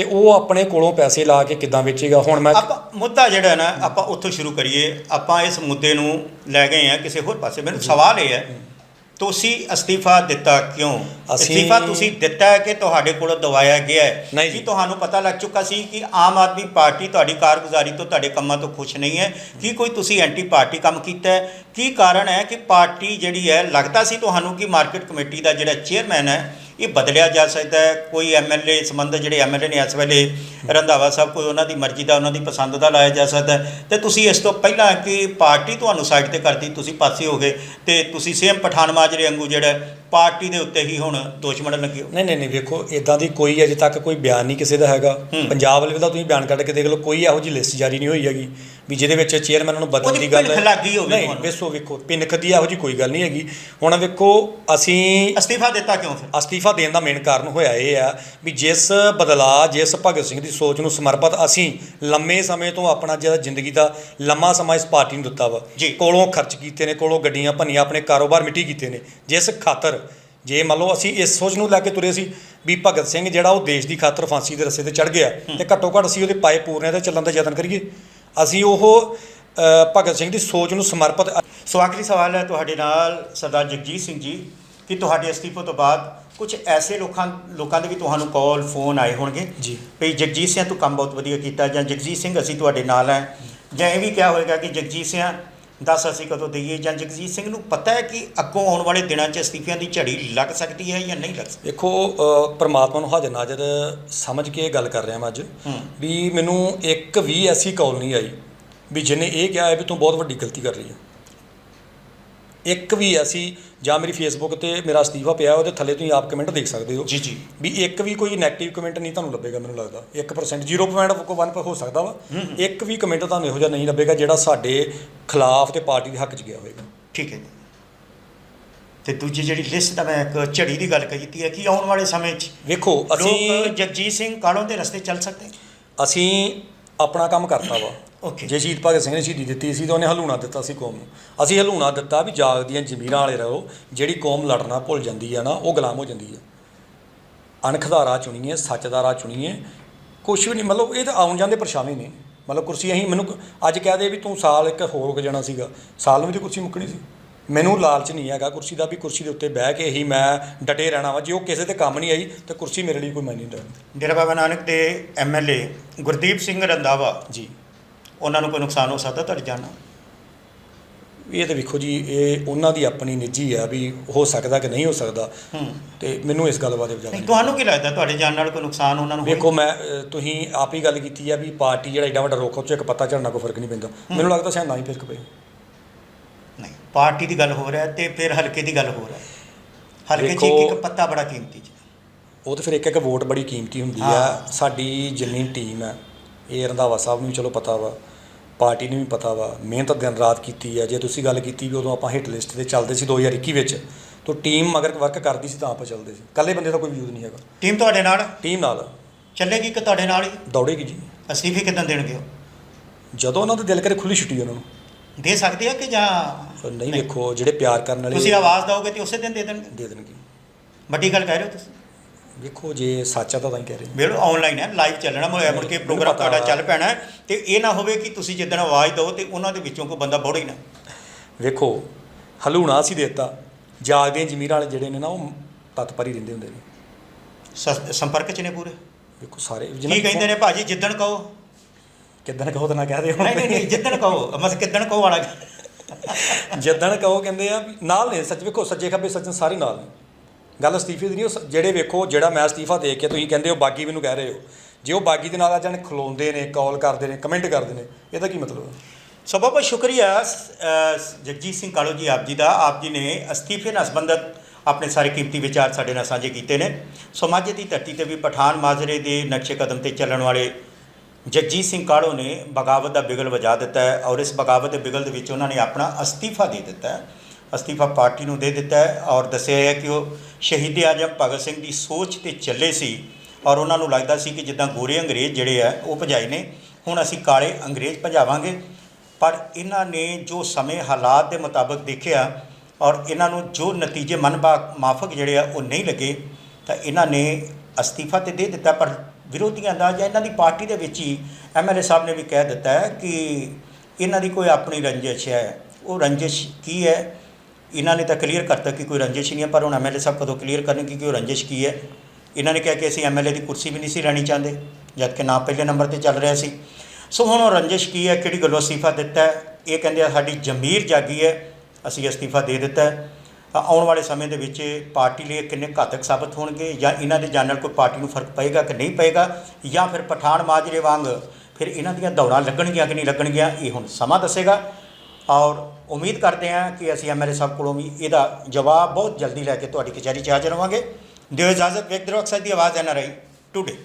ਤੇ ਉਹ ਆਪਣੇ ਕੋਲੋਂ ਪੈਸੇ ਲਾ ਕੇ ਕਿਦਾਂ ਵੇਚੇਗਾ? ਹੁਣ ਮੈਂ ਆਪਾਂ ਮੁੱਦਾ ਜਿਹੜਾ ਨਾ ਆਪਾਂ ਉੱਥੋਂ ਸ਼ੁਰੂ ਕਰੀਏ। ਆਪਾਂ ਇਸ ਮੁੱਦੇ ਨੂੰ ਲੈ ਗਏ ਆ ਕਿਸੇ ਹੋਰ ਪਾਸੇ। ਮੈਨੂੰ ਸਵਾਲ ਇਹ ਹੈ ਤੁਸੀਂ ਅਸਤੀਫਾ ਦਿੱਤਾ ਕਿਉਂ? ਅਸੀਂ- ਅਸਤੀਫਾ ਤੁਸੀਂ ਦਿੱਤਾ ਹੈ ਕਿ ਤੁਹਾਡੇ ਕੋਲੋਂ ਦਵਾਇਆ ਗਿਆ ਹੈ? ਨਹੀਂ ਕੀ। ਤੁਹਾਨੂੰ ਪਤਾ ਲੱਗ ਚੁੱਕਾ ਸੀ ਕਿ ਆਮ ਆਦਮੀ ਪਾਰਟੀ ਤੁਹਾਡੀ ਕਾਰਗੁਜ਼ਾਰੀ ਤੋਂ ਤੁਹਾਡੇ ਕੰਮਾਂ ਤੋਂ ਖੁਸ਼ ਨਹੀਂ ਹੈ? ਕੀ ਕੋਈ ਤੁਸੀਂ ਐਂਟੀ ਪਾਰਟੀ ਕੰਮ ਕੀਤਾ ਹੈ? ਕੀ ਕਾਰਨ ਹੈ ਕਿ ਪਾਰਟੀ ਜਿਹੜੀ ਹੈ ਲੱਗਦਾ ਸੀ ਤੁਹਾਨੂੰ ਕਿ ਮਾਰਕੀਟ ਕਮੇਟੀ ਦਾ ਜਿਹੜਾ ਚੇਅਰਮੈਨ ਹੈ ਇਹ ਬਦਲਿਆ ਜਾ ਸਕਦਾ ਹੈ। ਕੋਈ ਐਮਐਲਏ ਸੰਬੰਧ ਜਿਹੜੇ ਐਮਐਲਏ ਨੇ ਇਸ ਵੇਲੇ ਰੰਧਾਵਾ ਸਾਹਿਬ ਕੋਈ ਉਹਨਾਂ ਦੀ ਮਰਜ਼ੀ ਦਾ, ਉਹਨਾਂ ਦੀ ਪਸੰਦ ਦਾ ਲਾਇਆ ਜਾ ਸਕਦਾ ਹੈ। ਤੇ ਤੁਸੀਂ ਇਸ ਤੋਂ ਪਹਿਲਾਂ ਕਿ ਪਾਰਟੀ ਤੁਹਾਨੂੰ ਸਾਈਡ ਤੇ ਕਰਦੀ, ਤੁਸੀਂ ਪਾਸੇ ਹੋ ਗਏ ਤੇ ਤੁਸੀਂ ਸੇਮ ਪਠਾਨ ਮਾਜਰੇ ਵਾਂਗੂ ਜਿਹੜਾ ਪਾਰਟੀ ਦੇ ਉੱਤੇ ਹੀ ਹੁਣ ਦੋਸ਼ ਮੜਨ ਲੱਗੇ ਹੋ? ਨਹੀਂ ਨਹੀਂ ਨਹੀਂ ਵੇਖੋ ਇਦਾਂ ਦੀ ਕੋਈ ਅਜੇ ਤੱਕ ਕੋਈ ਬਿਆਨ ਨਹੀਂ ਕਿਸੇ ਦਾ ਹੈਗਾ। ਹੂੰ। ਪੰਜਾਬ ਵਾਲੇ ਦਾ ਤੁਸੀਂ ਬਿਆਨ ਕੱਢ ਕੇ ਦੇਖ ਲਓ ਕੋਈ ਇਹੋ ਜਿਹੀ ਲਿਸਟ ਜਾਰੀ ਨਹੀਂ ਹੋਈ ਹੈਗੀ ਵੀ ਜਿਹਦੇ ਵਿੱਚ ਚੇਅਰਮੈਨ ਨੂੰ ਬਦਲਣ ਉਹਦੀ ਦੀ ਗੱਲ ਲੱਗੀ ਹੋਵੇ ਨਹੀਂ। ਵੇਸੋ ਵੇਖੋ ਪਿੰਨਕ ਦੀ ਇਹੋ ਜਿਹੀ ਕੋਈ ਗੱਲ ਨਹੀਂ ਹੈਗੀ। ਹੁਣ ਵੇਖੋ ਅਸੀਂ ਅਸਤੀਫਾ ਦਿੱਤਾ ਕਿਉਂ ਫਿਰ? ਅਸਤੀਫਾ ਦੇਣ ਦਾ ਮੇਨ ਕਾਰਨ ਹੋਇਆ ਇਹ ਆ ਵੀ ਜਿਸ ਬਦਲਾਅ ਜਿਸ ਭਗਤ ਸਿੰਘ ਦੀ ਸੋਚ ਨੂੰ ਸਮਰਪਿਤ ਅਸੀਂ ਲੰਮੇ ਸਮੇਂ ਤੋਂ ਆਪਣਾ ਜਿਹੜਾ ਜ਼ਿੰਦਗੀ ਦਾ ਲੰਮਾ ਸਮਾਂ ਇਸ ਪਾਰਟੀ ਨੂੰ ਦਿੱਤਾ ਵਾ। ਕੋਲੋਂ ਖਰਚ ਕੀਤੇ ਨੇ ਕੋਲੋਂ ਗੱਡੀਆਂ ਭੰਨੀਆਂ ਆਪਣੇ ਕਾਰੋਬਾਰ ਮਿੱਟੀ ਕੀਤੇ ਨੇ। ਜਿਸ ਖਾਤਰ ਜੇ ਮੰਨ ਲਓ ਅਸੀਂ ਇਸ ਸੋਚ ਨੂੰ ਲੈ ਕੇ ਤੁਰੇ ਸੀ ਵੀ ਭਗਤ ਸਿੰਘ ਜਿਹੜਾ ਉਹ ਦੇਸ਼ ਦੀ ਖਾਤਰ ਫਾਂਸੀ ਦੇ ਰਸੇ ਤੇ ਚੜ ਗਿਆ ਤੇ ਘੱਟੋ ਘੱਟ ਅਸੀਂ ਉਹਦੇ ਪਾਏ ਪੂਰਨੇ ਤੇ ਚੱਲਣ ਦਾ ਯਤਨ ਕਰੀਏ। ਅਸੀਂ ਉਹ ਭਗਤ ਸਿੰਘ ਦੀ ਸੋਚ ਨੂੰ ਸਮਰਪਿਤ ਸੋ ਆਖਰੀ ਸਵਾਲ ਹੈ ਤੁਹਾਡੇ ਨਾਲ ਸਰਦਾਰ ਜਗਜੀਤ ਸਿੰਘ ਜੀ ਕਿ ਤੁਹਾਡੇ ਅਸਤੀਫੇ ਤੋਂ ਬਾਅਦ ਕੁਝ ਐਸੇ ਲੋਕਾਂ ਲੋਕਾਂ ਦੇ ਵੀ ਤੁਹਾਨੂੰ ਕਾਲ ਫੋਨ ਆਏ ਹੋਣਗੇ? ਜੀ। ਵੀ ਜਗਜੀਤ ਸਿੰਘ ਤੂੰ ਕੰਮ ਬਹੁਤ ਵਧੀਆ ਕੀਤਾ ਜਾਂ ਜਗਜੀਤ ਸਿੰਘ ਅਸੀਂ ਤੁਹਾਡੇ ਨਾਲ ਹੈ। ਜਾਂ ਇਹ ਵੀ ਕਿਹਾ ਹੋਵੇਗਾ ਕਿ ਜਗਜੀਤ ਸਿੰਘ ਦੱਸ ਅਸੀਂ ਕਦੋਂ ਦਈਏ? ਜਾਂ ਜਗਜੀਤ ਸਿੰਘ ਨੂੰ ਪਤਾ ਹੈ ਕਿ ਅੱਗੋਂ ਆਉਣ ਵਾਲੇ ਦਿਨਾਂ 'ਚ ਅਸਤੀਫਿਆਂ ਦੀ ਝੜੀ ਲੱਗ ਸਕਦੀ ਹੈ ਜਾਂ ਨਹੀਂ ਲੱਗ ਸਕਦੀ? ਦੇਖੋ ਪ੍ਰਮਾਤਮਾ ਨੂੰ ਹਾਜ਼ਰ ਨਾਜ਼ਰ ਸਮਝ ਕੇ ਇਹ ਗੱਲ ਕਰ ਰਿਹਾ ਮੈਂ ਅੱਜ। ਵੀ ਮੈਨੂੰ ਇੱਕ ਵੀ ਐਸੀ ਕਾਲ ਨਹੀਂ ਆਈ ਵੀ ਜਿਹਨੇ ਇਹ ਕਿਹਾ ਹੈ ਵੀ ਤੂੰ ਬਹੁਤ ਵੱਡੀ ਗਲਤੀ ਕਰ ਰਹੀ ਹੈ। ਇੱਕ ਵੀ ਐਸੀ ਜਾਂ ਮੇਰੀ ਫੇਸਬੁੱਕ ਤੇ ਮੇਰਾ ਅਸਤੀਫਾ ਪਿਆ ਉਹਦੇ ਥੱਲੇ ਤੁਸੀਂ ਆਪ ਕਮੈਂਟ ਦੇਖ ਸਕਦੇ ਹੋ। ਜੀ ਜੀ। ਵੀ ਇੱਕ ਵੀ ਕੋਈ 네ਗੇਟਿਵ ਕਮੈਂਟ ਨਹੀਂ ਤੁਹਾਨੂੰ ਲੱਭੇਗਾ ਮੈਨੂੰ ਲੱਗਦਾ। 1% 0.1 ਹੋ ਸਕਦਾ ਵਾ। ਇੱਕ ਵੀ ਕਮੈਂਟ ਤੁਹਾਨੂੰ ਇਹੋ ਜਿਹਾ ਨਹੀਂ ਲੱਭੇਗਾ ਜਿਹੜਾ ਸਾਡੇ ਖਿਲਾਫ ਤੇ ਪਾਰਟੀ ਦੇ ਹੱਕ 'ਚ ਗਿਆ ਹੋਵੇਗਾ। ਠੀਕ ਹੈ ਜੀ। ਤੇ ਦੂਜੀ ਜਿਹੜੀ ਲਿਸਟ ਦਾ ਮੈਂ ਇੱਕ ਝੜੀ ਦੀ ਗੱਲ ਕੀਤੀ ਹੈ ਕਿ ਆਉਣ ਵਾਲੇ ਸਮੇਂ 'ਚ ਵੇਖੋ ਅਸੀਂ ਜਗਜੀਤ ਸਿੰਘ ਕਾਲੋਂ ਦੇ ਰਸਤੇ ਚੱਲ ਸਕਦੇ? ਅਸੀਂ ਆਪਣਾ ਕੰਮ ਕਰਤਾ ਵਾ। ਓਕੇ ਜੇ ਸ਼ਹੀਦ ਭਗਤ ਸਿੰਘ ਨੇ ਸ਼ਹੀਦੀ ਦਿੱਤੀ ਸੀ ਤਾਂ ਉਹਨੇ ਹਲੂਣਾ ਦਿੱਤਾ ਸੀ ਕੌਮ ਨੂੰ। ਅਸੀਂ ਹਲੂਣਾ ਦਿੱਤਾ ਵੀ ਜਾਗਦੀਆਂ ਜ਼ਮੀਰਾਂ ਵਾਲੇ ਰਹੋ ਜਿਹੜੀ ਕੌਮ ਲੜਨਾ ਭੁੱਲ ਜਾਂਦੀ ਆ ਨਾ ਉਹ ਗੁਲਾਮ ਹੋ ਜਾਂਦੀ ਆ। ਅਣਖ ਦਾ ਰਾਹ ਚੁਣੀਏ ਸੱਚ ਦਾ ਰਾਹ ਚੁਣੀਏ ਕੁਛ ਵੀ ਨਹੀਂ ਮਤਲਬ ਇਹ ਤਾਂ ਆਉਣ ਜਾਂਦੇ ਪਰਛਾਵੇਂ ਨੇ। ਮਤਲਬ ਕੁਰਸੀ ਅਸੀਂ ਮੈਨੂੰ ਅੱਜ ਕਹਿ ਦੇ ਵੀ ਤੂੰ ਸਾਲ ਇੱਕ ਹੋਰ ਰੁਕ ਜਾਣਾ ਸੀਗਾ। ਸਾਲ ਨੂੰ ਵੀ ਤੇ ਕੁਰਸੀ ਮੁੱਕਣੀ ਸੀ। ਮੈਨੂੰ ਲਾਲਚ ਨਹੀਂ ਹੈਗਾ ਕੁਰਸੀ ਦਾ ਵੀ ਕੁਰਸੀ ਦੇ ਉੱਤੇ ਬਹਿ ਕੇ ਹੀ ਮੈਂ ਡਟੇ ਰਹਿਣਾ ਵਾ ਜੇ ਉਹ ਕਿਸੇ ਤੇ ਕੰਮ ਨਹੀਂ ਆਈ ਤੇ ਕੁਰਸੀ ਮੇਰੇ ਲਈ ਕੋਈ ਮਾਇਨੇ ਨਹੀਂ ਰੱਖਦੀ ਡੇਰਾ ਬਾਬਾ ਨਾਨਕ ਦੇ ਐਮਐਲਏ ਗੁਰਦੀਪ ਸਿੰਘ ਰੰਦਾਵਾ ਜੀ। ਉਹਨਾਂ ਨੂੰ ਕੋਈ ਨੁਕਸਾਨ ਹੋ ਸਕਦਾ ਤੁਹਾਡੇ ਜਾਣ ਇਹ ਤਾਂ ਵੇਖੋ ਜੀ ਇਹ ਉਹਨਾਂ ਦੀ ਆਪਣੀ ਨਿੱਜੀ ਆ ਵੀ ਹੋ ਸਕਦਾ ਕਿ ਨਹੀਂ ਹੋ ਸਕਦਾ। ਤੇ ਮੈਨੂੰ ਇਸ ਗੱਲ ਬਾਰੇ ਵਿਚਾਰ ਨਹੀਂ ਨਹੀਂ ਤੁਹਾਨੂੰ ਕੀ ਲੱਗਦਾ ਤੁਹਾਡੇ ਜਾਣ ਨਾਲ ਕੋਈ ਨੁਕਸਾਨ ਉਹਨਾਂ ਨੂੰ ਵੇਖੋ ਮੈਂ ਤੁਸੀਂ ਆਪ ਹੀ ਗੱਲ ਕੀਤੀ ਆ ਵੀ ਪਾਰਟੀ ਜਿਹੜਾ ਏਡਾ ਵੱਡਾ ਰੁੱਖ ਉਹ 'ਚ ਇੱਕ ਪੱਤਾ ਝੜਨਾ ਕੋਈ ਫ਼ਰਕ ਨਹੀਂ ਪੈਂਦਾ। ਮੈਨੂੰ ਲੱਗਦਾ ਸ਼ਾਇਦ ਨਾ ਹੀ ਫ਼ਰਕ ਪਏ। ਪਾਰਟੀ ਦੀ ਗੱਲ ਹੋ ਰਿਹਾ ਤੇ ਫਿਰ ਹਲਕੇ ਦੀ ਗੱਲ ਹੋ ਰਿਹਾ। ਹਲਕੇ 'ਚ ਇੱਕ ਇੱਕ ਪੱਤਾ ਬੜਾ ਕੀਮਤੀ ਜੀ ਉਹ ਤੇ ਫਿਰ ਇੱਕ ਇੱਕ ਵੋਟ ਬੜੀ ਕੀਮਤੀ ਹੁੰਦੀ ਆ। ਸਾਡੀ ਜਿੰਨੀ ਟੀਮ ਹੈ ਇਹ ਰੰਧਾਵਾ ਸਾਹਿਬ ਨੂੰ ਵੀ ਚਲੋ ਪਤਾ ਵਾ ਪਾਰਟੀ ਨੂੰ ਵੀ ਪਤਾ ਵਾ ਮਿਹਨਤ ਦਿਨ ਰਾਤ ਕੀਤੀ ਆ। ਜੇ ਤੁਸੀਂ ਗੱਲ ਕੀਤੀ ਵੀ ਉਦੋਂ ਆਪਾਂ ਹਿੱਟ ਲਿਸਟ ਤੇ ਚੱਲਦੇ ਸੀ 2021 ਵਿੱਚ ਤਾਂ ਟੀਮ ਮਗਰ ਵਰਕ ਕਰਦੀ ਸੀ ਤਾਂ ਆਪਾਂ ਚੱਲਦੇ ਸੀ। ਇਕੱਲੇ ਬੰਦੇ ਦਾ ਕੋਈ ਵਜੂਦ ਨਹੀਂ ਹੈਗਾ। ਟੀਮ ਤੁਹਾਡੇ ਨਾਲ? ਟੀਮ ਨਾਲ। ਚੱਲੇਗੀ ਕਿ ਤੁਹਾਡੇ ਨਾਲ ਹੀ? ਦੌੜੇਗੀ ਜੀ। ਅਸਤੀਫੇ ਕਿਦਾਂ ਦੇਣਗੇ ਜਦੋਂ ਉਹਨਾਂ ਦਾ ਦਿਲ ਕਰੇ ਖੁੱਲੀ ਛੁੱਟੀ ਉਹਨਾਂ ਨੂੰ। ਦੇ ਸਕਦੇ ਆ ਕਿ ਜਾਂ ਨਹੀਂ ਵੇਖੋ ਜਿਹੜੇ ਪਿਆਰ ਕਰਨ ਵਾਲੇ ਤੁਸੀਂ ਆਵਾਜ਼ ਦਿਓਗੇ ਤੇ ਉਸੇ ਦਿਨ ਦੇ ਦੇਣਗੇ। ਦੇ ਦੇਣਗੇ। ਵੱਡੀ ਗੱਲ ਕਹਿ ਰਹੇ ਹੋ ਤੁਸੀਂ। ਵੇਖੋ ਜੇ ਸੱਚ ਤਾਂ ਤਾਂ ਕਹਿ ਰਹੇ ਬਿਲਕੁਲ ਆਨਲਾਈਨ ਹੈ ਲਾਈਵ ਚੱਲਣਾ ਮੁੜ ਮੁੜ ਕੇ ਪ੍ਰੋਗਰਾਮ ਤੁਹਾਡਾ। ਚੱਲ ਪੈਣਾ ਤੇ ਇਹ ਨਾ ਹੋਵੇ ਕਿ ਤੁਸੀਂ ਜਿੱਦਣ ਆਵਾਜ਼ ਦਿਓ ਤੇ ਉਹਨਾਂ ਦੇ ਵਿੱਚੋਂ ਕੋਈ ਬੰਦਾ ਬੋੜੇ ਨਾ। ਵੇਖੋ ਹਲੂਣਾ ਸੀ ਦਿੱਤਾ। ਜਾਗਦੇ ਜ਼ਮੀਰ ਵਾਲੇ ਜਿਹੜੇ ਨੇ ਨਾ ਉਹ ਤਤ ਪਰ ਹੀ ਰਹਿੰਦੇ ਹੁੰਦੇ ਨੇ। ਸੰਪਰਕ ਚ ਨੇ ਪੂਰੇ। ਵੇਖੋ ਸਾਰੇ ਕੀ ਕਹਿੰਦੇ ਨੇ ਭਾਜੀ? ਜਿੱਦਣ ਕਹੋ। ਕਿੱਦਣ ਕਹੋ ਤਾਂ ਨਾ ਕਹਦੇ ਨਹੀਂ ਨਹੀਂ ਨਹੀਂ ਜਿੱਦਣ ਕਹੋ ਮਤਲਬ ਕਿੱਦਣ ਕਹੋ ਵਾਲਾ ਜਿੱਦਣ ਕਹੋ ਕਹਿੰਦੇ ਆ ਵੀ ਨਾਲ ਨੇ ਸੱਚ ਵੇਖੋ ਸੱਜੇ ਖੱਬੇ ਸੱਜਣ ਸਾਰੇ ਨਾਲ ਨੇ। ਗੱਲ ਅਸਤੀਫੇ ਦੀ ਨਹੀਂ ਉਹ ਜਿਹੜੇ ਵੇਖੋ ਜਿਹੜਾ ਮੈਂ ਅਸਤੀਫਾ ਦੇ ਕੇ ਤੁਸੀਂ ਕਹਿੰਦੇ ਹੋ ਬਾਗੀ ਮੈਨੂੰ ਕਹਿ ਰਹੇ ਹੋ। ਜੇ ਉਹ ਬਾਗੀ ਦੇ ਨਾਲ ਆ ਜਾਣ ਖਲੋਂਦੇ ਨੇ ਕਾਲ ਕਰਦੇ ਨੇ ਕਮੈਂਟ ਕਰਦੇ ਨੇ ਇਹਦਾ ਕੀ ਮਤਲਬ ਹੈ? ਸੋ ਬਹੁਤ ਬਹੁਤ ਸ਼ੁਕਰੀਆ ਜਗਜੀਤ ਸਿੰਘ ਕਾਲੋ ਜੀ ਆਪ ਜੀ ਦਾ। ਆਪ ਜੀ ਨੇ ਅਸਤੀਫੇ ਨਾਲ ਸੰਬੰਧਤ ਆਪਣੇ ਸਾਰੇ ਕੀਮਤੀ ਵਿਚਾਰ ਸਾਡੇ ਨਾਲ ਸਾਂਝੇ ਕੀਤੇ ਨੇ। ਸੋ ਮਾਝੇ ਦੀ ਧਰਤੀ ਤੇ ਵੀ ਪਠਾਨ ਮਾਜਰੇ ਦੇ ਨਕਸ਼ੇ ਕਦਮ ਤੇ ਚੱਲਣ ਵਾਲੇ ਜਗਜੀਤ ਸਿੰਘ ਕਾਲੋ ਨੇ ਬਗਾਵਤ ਦਾ ਬਿਗਲ ਵਜਾ ਦਿੱਤਾ ਹੈ ਔਰ ਇਸ ਬਗਾਵਤ ਦੇ ਬਿਗਲ ਦੇ ਵਿੱਚ ਉਹਨਾਂ ਨੇ ਆਪਣਾ ਅਸਤੀਫਾ ਦੇ ਦਿੱਤਾ ਹੈ। ਅਸਤੀਫਾ ਪਾਰਟੀ ਨੂੰ ਦੇ ਦਿੱਤਾ ਹੈ ਔਰ ਦੱਸਿਆ ਹੈ ਕਿ ਉਹ ਸ਼ਹੀਦ ਆਜਮ ਭਗਤ ਸਿੰਘ ਦੀ ਸੋਚ ਤੇ ਚੱਲੇ ਸੀ ਔਰ ਉਹਨਾਂ ਨੂੰ ਲੱਗਦਾ ਸੀ ਕਿ ਜਿੱਦਾਂ ਗੋਰੇ ਅੰਗਰੇਜ਼ ਜਿਹੜੇ ਆ, ਉਹ ਭਜਾਏ ਨੇ, ਹੁਣ ਅਸੀਂ ਕਾਲੇ ਅੰਗਰੇਜ਼ ਭਜਾਵਾਂਗੇ। ਪਰ ਇਹਨਾਂ ਨੇ ਜੋ ਸਮੇਂ ਹਾਲਾਤ ਦੇ ਮੁਤਾਬਕ ਦੇਖਿਆ ਔਰ ਇਹਨਾਂ ਨੂੰ ਜੋ ਨਤੀਜੇ ਮਨਬਾ ਮਾਫਕ ਜਿਹੜੇ ਆ, ਉਹ ਨਹੀਂ ਲੱਗੇ, ਤਾਂ ਇਹਨਾਂ ਨੇ ਅਸਤੀਫਾ ਤੇ ਦੇ ਦਿੱਤਾ। ਪਰ ਵਿਰੋਧੀਆਂ ਦਾ ਜਾਂ ਇਹਨਾਂ ਦੀ ਪਾਰਟੀ ਦੇ ਵਿੱਚ ਹੀ ਐਮਐਲਏ ਸਾਹਿਬ ਨੇ ਵੀ ਕਹਿ ਦਿੱਤਾ ਹੈ ਕਿ ਇਹਨਾਂ ਦੀ ਕੋਈ ਆਪਣੀ ਰੰਜਿਸ਼ ਹੈ। ਉਹ ਰੰਜਿਸ਼ ਕੀ ਹੈ? ਇਹਨਾਂ ਨੇ ਤਾਂ ਕਲੀਅਰ ਕਰਤਾ ਕਿ ਕੋਈ ਰੰਜਿਸ਼ ਨਹੀਂ ਹੈ, ਪਰ ਹੁਣ ਐਮਐਲਏ ਸਾਹਿਬ ਕਦੋਂ ਕਲੀਅਰ ਕਰਨਗੇ ਕਿ ਉਹ ਰੰਜਿਸ਼ ਕੀ ਹੈ? ਇਹਨਾਂ ਨੇ ਕਿਹਾ ਕਿ ਅਸੀਂ ਐਮਐਲਏ ਦੀ ਕੁਰਸੀ ਵੀ ਨਹੀਂ ਸੀ ਲੈਣੀ ਚਾਹੁੰਦੇ, ਜਦ ਕਿ ਨਾ ਪਹਿਲੇ ਨੰਬਰ ਤੇ ਚੱਲ ਰਿਹਾ ਸੀ। ਸੋ ਹੁਣ ਉਹ ਰੰਜਿਸ਼ ਕੀ ਹੈ? ਕਿਹੜੀ ਗੱਲੋਂ ਅਸਤੀਫਾ ਦਿੱਤਾ ਹੈ? ਇਹ ਕਹਿੰਦੇ ਆ, ਸਾਡੀ ਜ਼ਮੀਰ ਜਾਗੀ ਹੈ, ਅਸੀਂ ਅਸਤੀਫਾ ਦੇ ਦਿੱਤਾ ਹੈ। ਆਉਣ ਵਾਲੇ ਸਮੇਂ ਦੇ ਵਿੱਚ ਪਾਰਟੀ ਲਈ ਇਹ ਕਿੰਨੇ ਘਾਤਕ ਸਾਬਤ ਹੋਣਗੇ ਜਾਂ ਇਹਨਾਂ ਦੇ ਜਾਣ ਨਾਲ ਕੋਈ ਪਾਰਟੀ ਨੂੰ ਫ਼ਰਕ ਪਏਗਾ ਕਿ ਨਹੀਂ ਪਏਗਾ ਜਾਂ ਫਿਰ ਪਠਾਨ ਮਾਜਰੇ ਵਾਂਗ ਫਿਰ ਇਹਨਾਂ ਦੀਆਂ ਦੌੜਾਂ ਲੱਗਣਗੀਆਂ ਕਿ ਨਹੀਂ ਲੱਗਣਗੀਆਂ, ਇਹ ਹੁਣ ਸਮਾਂ ਦੱਸੇਗਾ। ਔਰ ਉਮੀਦ ਕਰਦੇ ਹਾਂ ਕਿ ਅਸੀਂ ਐਮਐਲਏ ਸਾਹਿਬ ਕੋਲੋਂ ਵੀ ਇਹਦਾ ਜਵਾਬ ਬਹੁਤ ਜਲਦੀ ਲੈ ਕੇ ਤੁਹਾਡੀ ਕਚਹਿਰੀ 'ਚ ਹਾਜ਼ਰ ਹੋਵਾਂਗੇ। ਦਿਓ ਇਜਾਜ਼ਤ, ਵੇਖਦੇ ਰਹੋ ਅਕਸਰ ਦੀ ਆਵਾਜ਼ ਐਨ ਆਰ ਆਈ, ਟੂਡੇ।